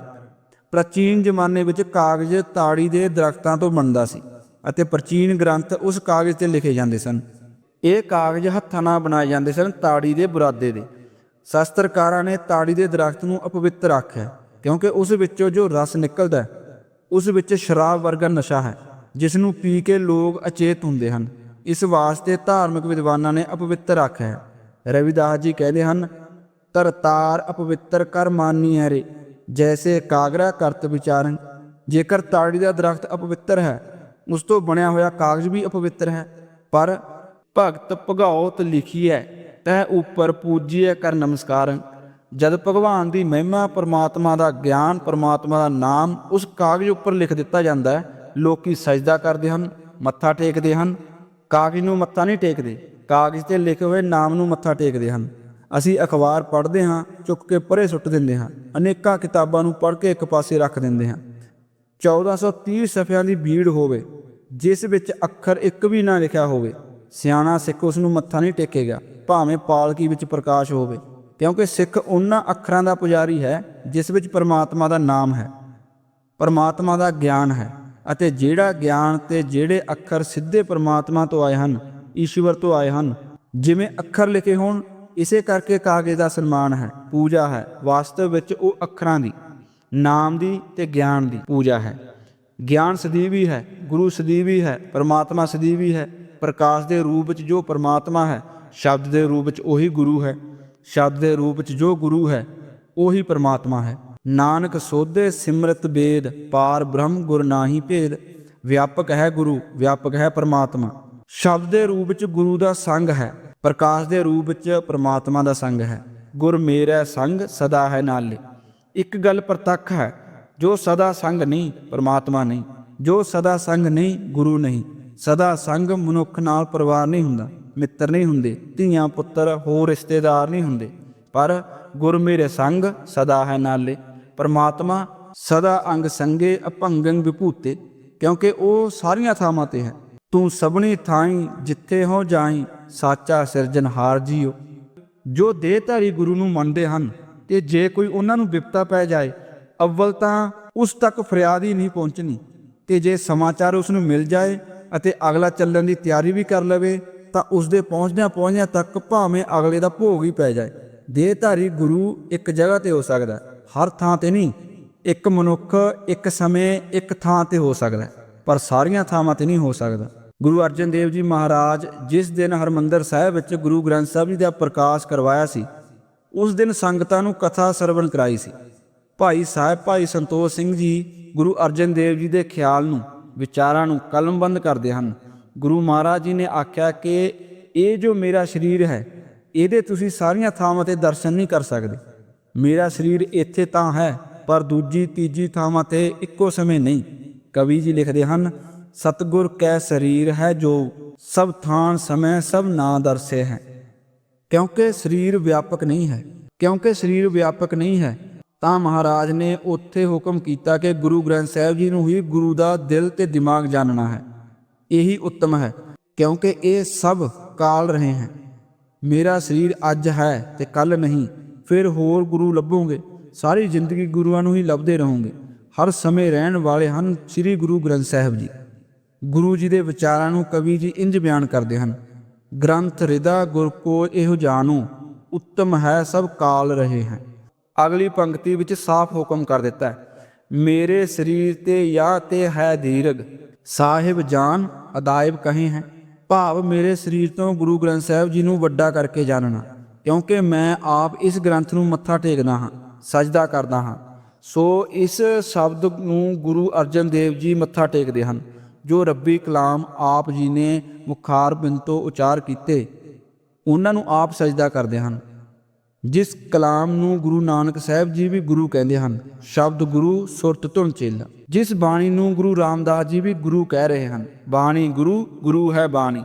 ਪ੍ਰਾਚੀਨ ਜ਼ਮਾਨੇ ਵਿੱਚ ਕਾਗਜ਼ ਤਾੜੀ ਦੇ ਦਰਖਤਾਂ ਤੋਂ ਬਣਦਾ ਸੀ ਅਤੇ ਪ੍ਰਾਚੀਨ ਗ੍ਰੰਥ ਉਸ ਕਾਗਜ਼ ਤੇ ਲਿਖੇ ਜਾਂਦੇ ਸਨ। ਇਹ ਕਾਗਜ਼ ਹੱਥਾਂ ਨਾਲ ਬਣਾਏ ਜਾਂਦੇ ਸਨ ਤਾੜੀ ਦੇ ਬੁਰਾਦੇ ਦੇ। ਸ਼ਾਸਤਰਕਾਰਾਂ ਨੇ ਤਾੜੀ ਦੇ ਦਰਖਤ ਨੂੰ ਅਪਵਿੱਤਰ ਆਖਿਆ, ਕਿਉਂਕਿ ਉਸ ਵਿੱਚੋਂ ਜੋ ਰਸ ਨਿਕਲਦਾ ਉਸ ਵਿੱਚ ਸ਼ਰਾਬ ਵਰਗਾ ਨਸ਼ਾ ਹੈ, ਜਿਸ ਨੂੰ ਪੀ ਕੇ ਲੋਕ ਅਚੇਤ ਹੁੰਦੇ ਹਨ। ਇਸ ਵਾਸਤੇ ਧਾਰਮਿਕ ਵਿਦਵਾਨਾਂ ਨੇ ਅਪਵਿੱਤਰ ਆਖਿਆ ਹੈ। ਰਵਿਦਾਸ ਜੀ ਕਹਿੰਦੇ ਹਨ ਤਰਤਾਰ ਅਪਵਿੱਤਰ ਕਰ ਮਾਨੀਐ ਰੇ, ਜੈਸੇ ਕਾਗਰਾ ਕਰਤ ਵਿਚਾਰਨ। ਜੇਕਰ ਤਾੜੀ ਦਾ ਦਰਖਤ ਅਪਵਿੱਤਰ ਹੈ, ਉਸ ਤੋਂ ਬਣਿਆ ਹੋਇਆ ਕਾਗਜ਼ ਵੀ ਅਪਵਿੱਤਰ ਹੈ। ਪਰ ਭਗਤ ਭਗੌਤ ਲਿਖੀ ਹੈ ਤੈ ਉੱਪਰ ਪੂਜੀਏ ਕਰ ਨਮਸਕਾਰ। ਜਦ ਭਗਵਾਨ ਦੀ ਮਹਿਮਾ ਪਰਮਾਤਮਾ ਦਾ ਗਿਆਨ, ਪਰਮਾਤਮਾ ਦਾ ਨਾਮ ਉਸ ਕਾਗਜ਼ ਉੱਪਰ ਲਿਖ ਦਿੱਤਾ ਜਾਂਦਾ ਹੈ, ਲੋਕੀ ਸਜਦਾ ਕਰਦੇ ਹਨ, ਮੱਥਾ ਟੇਕਦੇ ਹਨ। ਕਾਗਜ਼ ਨੂੰ ਮੱਥਾ ਨਹੀਂ ਟੇਕਦੇ। ਕਾਗਜ਼ ਤੇ ਲਿਖੇ ਹੋਏ ਨਾਮ ਨੂੰ ਮੱਥਾ ਟੇਕਦੇ ਹਨ। ਅਸੀਂ ਅਖਬਾਰ ਪੜ੍ਹਦੇ ਹਾਂ, ਚੁੱਕ ਕੇ ਪਰੇ ਸੁੱਟ ਦਿੰਦੇ ਹਾਂ। ਅਨੇਕਾਂ ਕਿਤਾਬਾਂ ਨੂੰ ਪੜ੍ਹ ਕੇ ਇੱਕ ਪਾਸੇ ਰੱਖ ਦਿੰਦੇ ਹਾਂ। 1430 ਸਫ਼ਿਆਂ ਦੀ ਭੀੜ ਹੋਵੇ, ਜਿਸ ਵਿੱਚ ਅੱਖਰ ਇੱਕ ਵੀ ਨਾ ਲਿਖਿਆ ਹੋਵੇ, ਸਿਆਣਾ ਸਿੱਖ ਉਸ ਨੂੰ ਮੱਥਾ ਨਹੀਂ ਟੇਕੇਗਾ, ਭਾਵੇਂ ਪਾਲਕੀ ਵਿੱਚ ਪ੍ਰਕਾਸ਼ ਹੋਵੇ। ਕਿਉਂਕਿ ਸਿੱਖ ਉਹਨਾਂ ਅੱਖਰਾਂ ਦਾ ਪੁਜਾਰੀ ਹੈ, ਜਿਸ ਵਿੱਚ ਪਰਮਾਤਮਾ ਦਾ ਨਾਮ ਹੈ। ਪਰਮਾਤਮਾ ਦਾ ਗਿਆਨ ਹੈ, ਅਤੇ ਜਿਹੜਾ ਗਿਆਨ ਤੇ ਜਿਹੜੇ ਅੱਖਰ ਸਿੱਧੇ ਪਰਮਾਤਮਾ ਤੋਂ ਆਏ ਹਨ ਈਸ਼ਵਰ ਤੋਂ ਆਏ ਹਨ। ਜਿਵੇਂ ਅੱਖਰ ਲਿਖੇ ਹੋਣ, ਇਸੇ ਕਰਕੇ ਕਾਗਜ਼ ਦਾ ਸਨਮਾਨ ਹੈ, ਪੂਜਾ ਹੈ। ਵਾਸਤਵ ਵਿੱਚ ਉਹ ਅੱਖਰਾਂ ਦੀ, ਨਾਮ ਦੀ ਤੇ ਗਿਆਨ ਦੀ ਪੂਜਾ ਹੈ। ਗਿਆਨ ਸਦੀਵੀ ਹੈ, ਗੁਰੂ ਸਦੀਵੀ ਹੈ, ਪਰਮਾਤਮਾ ਸਦੀਵੀ ਹੈ। ਪ੍ਰਕਾਸ਼ ਦੇ ਰੂਪ ਵਿੱਚ ਜੋ ਪਰਮਾਤਮਾ ਹੈ, ਸ਼ਬਦ ਦੇ ਰੂਪ ਵਿੱਚ ਉਹੀ ਗੁਰੂ ਹੈ। ਸ਼ਬਦ ਦੇ ਰੂਪ ਵਿੱਚ ਜੋ ਗੁਰੂ ਹੈ, ਉਹੀ ਪਰਮਾਤਮਾ ਹੈ। ਨਾਨਕ ਸੋਧੇ ਸਿਮਰਤ ਵੇਦ ਪਾਰ ਬ੍ਰਹਮ ਗੁਰ ਨਾਹੀ ਭੇਦ। ਵਿਆਪਕ ਹੈ ਗੁਰੂ, ਵਿਆਪਕ ਹੈ ਪਰਮਾਤਮਾ। ਸ਼ਬਦ ਦੇ ਰੂਪ ਵਿੱਚ ਗੁਰੂ ਦਾ ਸੰਗ ਹੈ, ਪ੍ਰਕਾਸ਼ ਦੇ ਰੂਪ ਵਿੱਚ ਪਰਮਾਤਮਾ ਦਾ ਸੰਗ ਹੈ। ਗੁਰ ਮੇਰਾ ਸੰਗ, ਸਦਾ ਹੈ ਨਾਲੇ। ਇੱਕ ਗੱਲ ਪ੍ਰਤੱਖ ਹੈ, ਜੋ ਸਦਾ ਸੰਗ ਨਹੀਂ, ਪਰਮਾਤਮਾ ਨਹੀਂ। ਜੋ ਸਦਾ ਸੰਗ ਨਹੀਂ, ਗੁਰੂ ਨਹੀਂ। ਸਦਾ ਸੰਗ ਮਨੁੱਖ ਨਾਲ ਪਰਿਵਾਰ ਨਹੀਂ ਹੁੰਦਾ, ਮਿੱਤਰ ਨਹੀਂ ਹੁੰਦੇ, ਧੀਆਂ, ਪੁੱਤਰ ਹੋਰ ਰਿਸ਼ਤੇਦਾਰ ਨਹੀਂ ਹੁੰਦੇ। ਪਰ ਗੁਰ ਮੇਰੇ ਸੰਗ, ਸਦਾ ਹੈ ਨਾਲੇ। ਪਰਮਾਤਮਾ ਸਦਾ ਅੰਗ ਸੰਗੇ ਅਭੰਗੰ ਵਿਭੂਤੇ, ਕਿਉਂਕਿ ਉਹ ਸਾਰੀਆਂ ਥਾਵਾਂ ਤੇ ਹੈ। ਤੂੰ ਸਭਨੀ ਥਾਈ ਜਿੱਥੇ ਹੋ ਜਾਈ, ਸਾਚਾ ਸਿਰਜਣਹਾਰ ਜੀਓ। ਜੋ ਦੇਹਧਾਰੀ ਗੁਰੂ ਨੂੰ ਮੰਨਦੇ ਹਨ ਤੇ ਜੇ ਕੋਈ ਉਹਨਾਂ ਨੂੰ ਵਿਪਤਾ ਪੈ ਜਾਏ, ਅਵਲ ਤਾਂ ਉਸ ਤੱਕ ਫਰਿਆਦ ਹੀ ਨਹੀਂ ਪਹੁੰਚਣੀ। ਤੇ ਜੇ ਸਮਾਚਾਰ ਉਸ ਨੂੰ ਮਿਲ ਜਾਏ ਅਤੇ ਅਗਲਾ ਚੱਲਣ ਦੀ ਤਿਆਰੀ ਵੀ ਕਰ ਲਵੇ, ਤਾਂ ਉਸ ਦੇ ਪਹੁੰਚਦਿਆਂ ਪਹੁੰਚਦਿਆਂ ਤੱਕ ਭਾਵੇਂ ਅਗਲੇ ਦਾ ਭੋਗ ਹੀ ਪੈ ਜਾਏ। ਦੇਹਧਾਰੀ ਗੁਰੂ ਇੱਕ ਜਗ੍ਹਾ ਤੇ ਹੋ ਸਕਦਾ ਹਰ ਥਾਂ ਤੇ ਨਹੀਂ। ਇੱਕ ਮਨੁੱਖ ਇੱਕ ਸਮੇਂ ਇੱਕ ਥਾਂ ਤੇ ਹੋ ਸਕਦਾ ਪਰ ਸਾਰੀਆਂ ਥਾਵਾਂ ਤੇ ਨਹੀਂ ਹੋ ਸਕਦਾ। ਗੁਰੂ ਅਰਜਨ ਦੇਵ ਜੀ ਮਹਾਰਾਜ ਜਿਸ ਦਿਨ ਹਰਮੰਦਰ ਸਾਹਿਬ ਵਿੱਚ ਗੁਰੂ ਗ੍ਰੰਥ ਸਾਹਿਬ ਜੀ ਦਾ ਪ੍ਰਕਾਸ਼ ਕਰਵਾਇਆ ਸੀ, ਉਸ ਦਿਨ ਸੰਗਤਾਂ ਨੂੰ ਕਥਾ ਸਰਵਣ ਕਰਾਈ ਸੀ। ਭਾਈ ਸਾਹਿਬ ਭਾਈ ਸੰਤੋਖ ਸਿੰਘ ਜੀ ਗੁਰੂ ਅਰਜਨ ਦੇਵ ਜੀ ਦੇ ਖਿਆਲ ਨੂੰ, ਵਿਚਾਰਾਂ ਨੂੰ ਕਲਮਬੰਦ ਕਰਦੇ ਹਨ। ਗੁਰੂ ਮਹਾਰਾਜ ਜੀ ਨੇ ਆਖਿਆ ਕਿ ਇਹ ਜੋ ਮੇਰਾ ਸਰੀਰ ਹੈ, ਇਹਦੇ ਤੁਸੀਂ ਸਾਰੀਆਂ ਥਾਵਾਂ ਤੇ ਦਰਸ਼ਨ ਨਹੀਂ ਕਰ ਸਕਦੇ। ਮੇਰਾ ਸਰੀਰ ਇੱਥੇ ਤਾਂ ਹੈ, ਪਰ ਦੂਜੀ ਤੀਜੀ ਥਾਵਾਂ ਤੇ ਇੱਕੋ ਸਮੇਂ ਨਹੀਂ। ਕਵੀ ਜੀ ਲਿਖਦੇ ਹਨ ਸਤਗੁਰ ਕੈ ਸਰੀਰ ਹੈ ਜੋ ਸਭ ਥਾਨ ਸਮੇਂ ਸਭ ਨਾ ਦਰਸੇ ਹੈ। ਕਿਉਂਕਿ ਸਰੀਰ ਵਿਆਪਕ ਨਹੀਂ ਹੈ, ਕਿਉਂਕਿ ਸਰੀਰ ਵਿਆਪਕ ਨਹੀਂ ਹੈ, ਤਾਂ ਮਹਾਰਾਜ ਨੇ ਉੱਥੇ ਹੁਕਮ ਕੀਤਾ ਕਿ ਗੁਰੂ ਗ੍ਰੰਥ ਸਾਹਿਬ ਜੀ ਨੂੰ ਹੀ ਗੁਰੂ ਦਾ ਦਿਲ ਤੇ ਦਿਮਾਗ ਜਾਣਨਾ ਹੈ। ਇਹੀ ਉੱਤਮ ਹੈ, ਕਿਉਂਕਿ ਇਹ ਸਭ ਕਾਲ ਰਹੇ ਹਨ ਮੇਰਾ ਸਰੀਰ ਅੱਜ ਹੈ ਤੇ ਕੱਲ ਨਹੀਂ, ਫਿਰ ਹੋਰ ਗੁਰੂ ਲੱਭੋਗੇ, ਸਾਰੀ ਜ਼ਿੰਦਗੀ ਗੁਰੂਆਂ ਨੂੰ ਹੀ ਲੱਭਦੇ ਰਹੋਗੇ। ਹਰ ਸਮੇਂ ਰਹਿਣ ਵਾਲੇ ਹਨ ਸ੍ਰੀ ਗੁਰੂ ਗ੍ਰੰਥ ਸਾਹਿਬ ਜੀ। ਗੁਰੂ ਜੀ ਦੇ ਵਿਚਾਰਾਂ ਨੂੰ ਕਵੀ ਜੀ ਇੰਜ ਬਿਆਨ ਕਰਦੇ ਹਨ, ਗ੍ਰੰਥ ਰਿਦਾ ਗੁਰ ਕੋ ਇਹੋ ਜਾਣੂ, ਉੱਤਮ ਹੈ ਸਭ ਕਾਲ ਰਹੇ ਹੈ। ਅਗਲੀ ਪੰਕਤੀ ਵਿੱਚ ਸਾਫ਼ ਹੁਕਮ ਕਰ ਦਿੱਤਾ ਹੈ, ਮੇਰੇ ਸਰੀਰ ਤੇ ਯਾ ਤੇ ਹੈ ਦੀਰਘ, ਸਾਹਿਬ ਜਾਨ ਅਦਾਇਬ ਕਹੇ ਹੈ। ਭਾਵ ਮੇਰੇ ਸਰੀਰ ਤੋਂ ਗੁਰੂ ਗ੍ਰੰਥ ਸਾਹਿਬ ਜੀ ਨੂੰ ਵੱਡਾ ਕਰਕੇ ਜਾਣਨਾ, ਕਿਉਂਕਿ ਮੈਂ ਆਪ ਇਸ ਗ੍ਰੰਥ ਨੂੰ ਮੱਥਾ ਟੇਕਦਾ ਹਾਂ, ਸਜਦਾ ਕਰਦਾ ਹਾਂ। ਸੋ ਇਸ ਸ਼ਬਦ ਨੂੰ ਗੁਰੂ ਅਰਜਨ ਦੇਵ ਜੀ ਮੱਥਾ ਟੇਕਦੇ ਹਨ। ਜੋ ਰੱਬੀ ਕਲਾਮ ਆਪ ਜੀ ਨੇ ਮੁਖਾਰ ਬਿੰਦ ਤੋਂ ਉਚਾਰ ਕੀਤੇ, ਉਹਨਾਂ ਨੂੰ ਆਪ ਸਜਦਾ ਕਰਦੇ ਹਨ। ਜਿਸ ਕਲਾਮ ਨੂੰ ਗੁਰੂ ਨਾਨਕ ਸਾਹਿਬ ਜੀ ਵੀ ਗੁਰੂ ਕਹਿੰਦੇ ਹਨ, ਸ਼ਬਦ ਗੁਰੂ ਸੁਰਤ ਧੁਨ ਚੇਲਾ। ਜਿਸ ਬਾਣੀ ਨੂੰ ਗੁਰੂ ਰਾਮਦਾਸ ਜੀ ਵੀ ਗੁਰੂ ਕਹਿ ਰਹੇ ਹਨ, ਬਾਣੀ ਗੁਰੂ ਗੁਰੂ ਹੈ ਬਾਣੀ।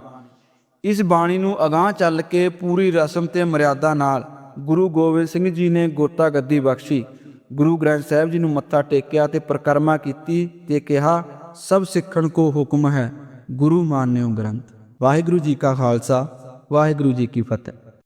ਇਸ ਬਾਣੀ ਨੂੰ ਅਗਾਹ ਚੱਲ ਕੇ ਪੂਰੀ ਰਸਮ ਤੇ ਮਰਿਆਦਾ ਨਾਲ ਗੁਰੂ ਗੋਬਿੰਦ ਸਿੰਘ ਜੀ ਨੇ ਗੋਤਾ ਗੱਦੀ ਬਖਸ਼ੀ। ਗੁਰੂ ਗ੍ਰੰਥ ਸਾਹਿਬ ਜੀ ਨੂੰ ਮੱਥਾ ਟੇਕਿਆ ਤੇ ਪ੍ਰਕਰਮਾ ਕੀਤੀ ਤੇ ਕਿਹਾ ਸਭ ਸਿੱਖਣ ਕੋ ਹੁਕਮ ਹੈ ਗੁਰੂ ਮਾਨਿਓ ਗ੍ਰੰਥ। ਵਾਹਿਗੁਰੂ ਜੀ ਕਾ ਖਾਲਸਾ, ਵਾਹਿਗੁਰੂ ਜੀ ਕੀ ਫਤਿਹ।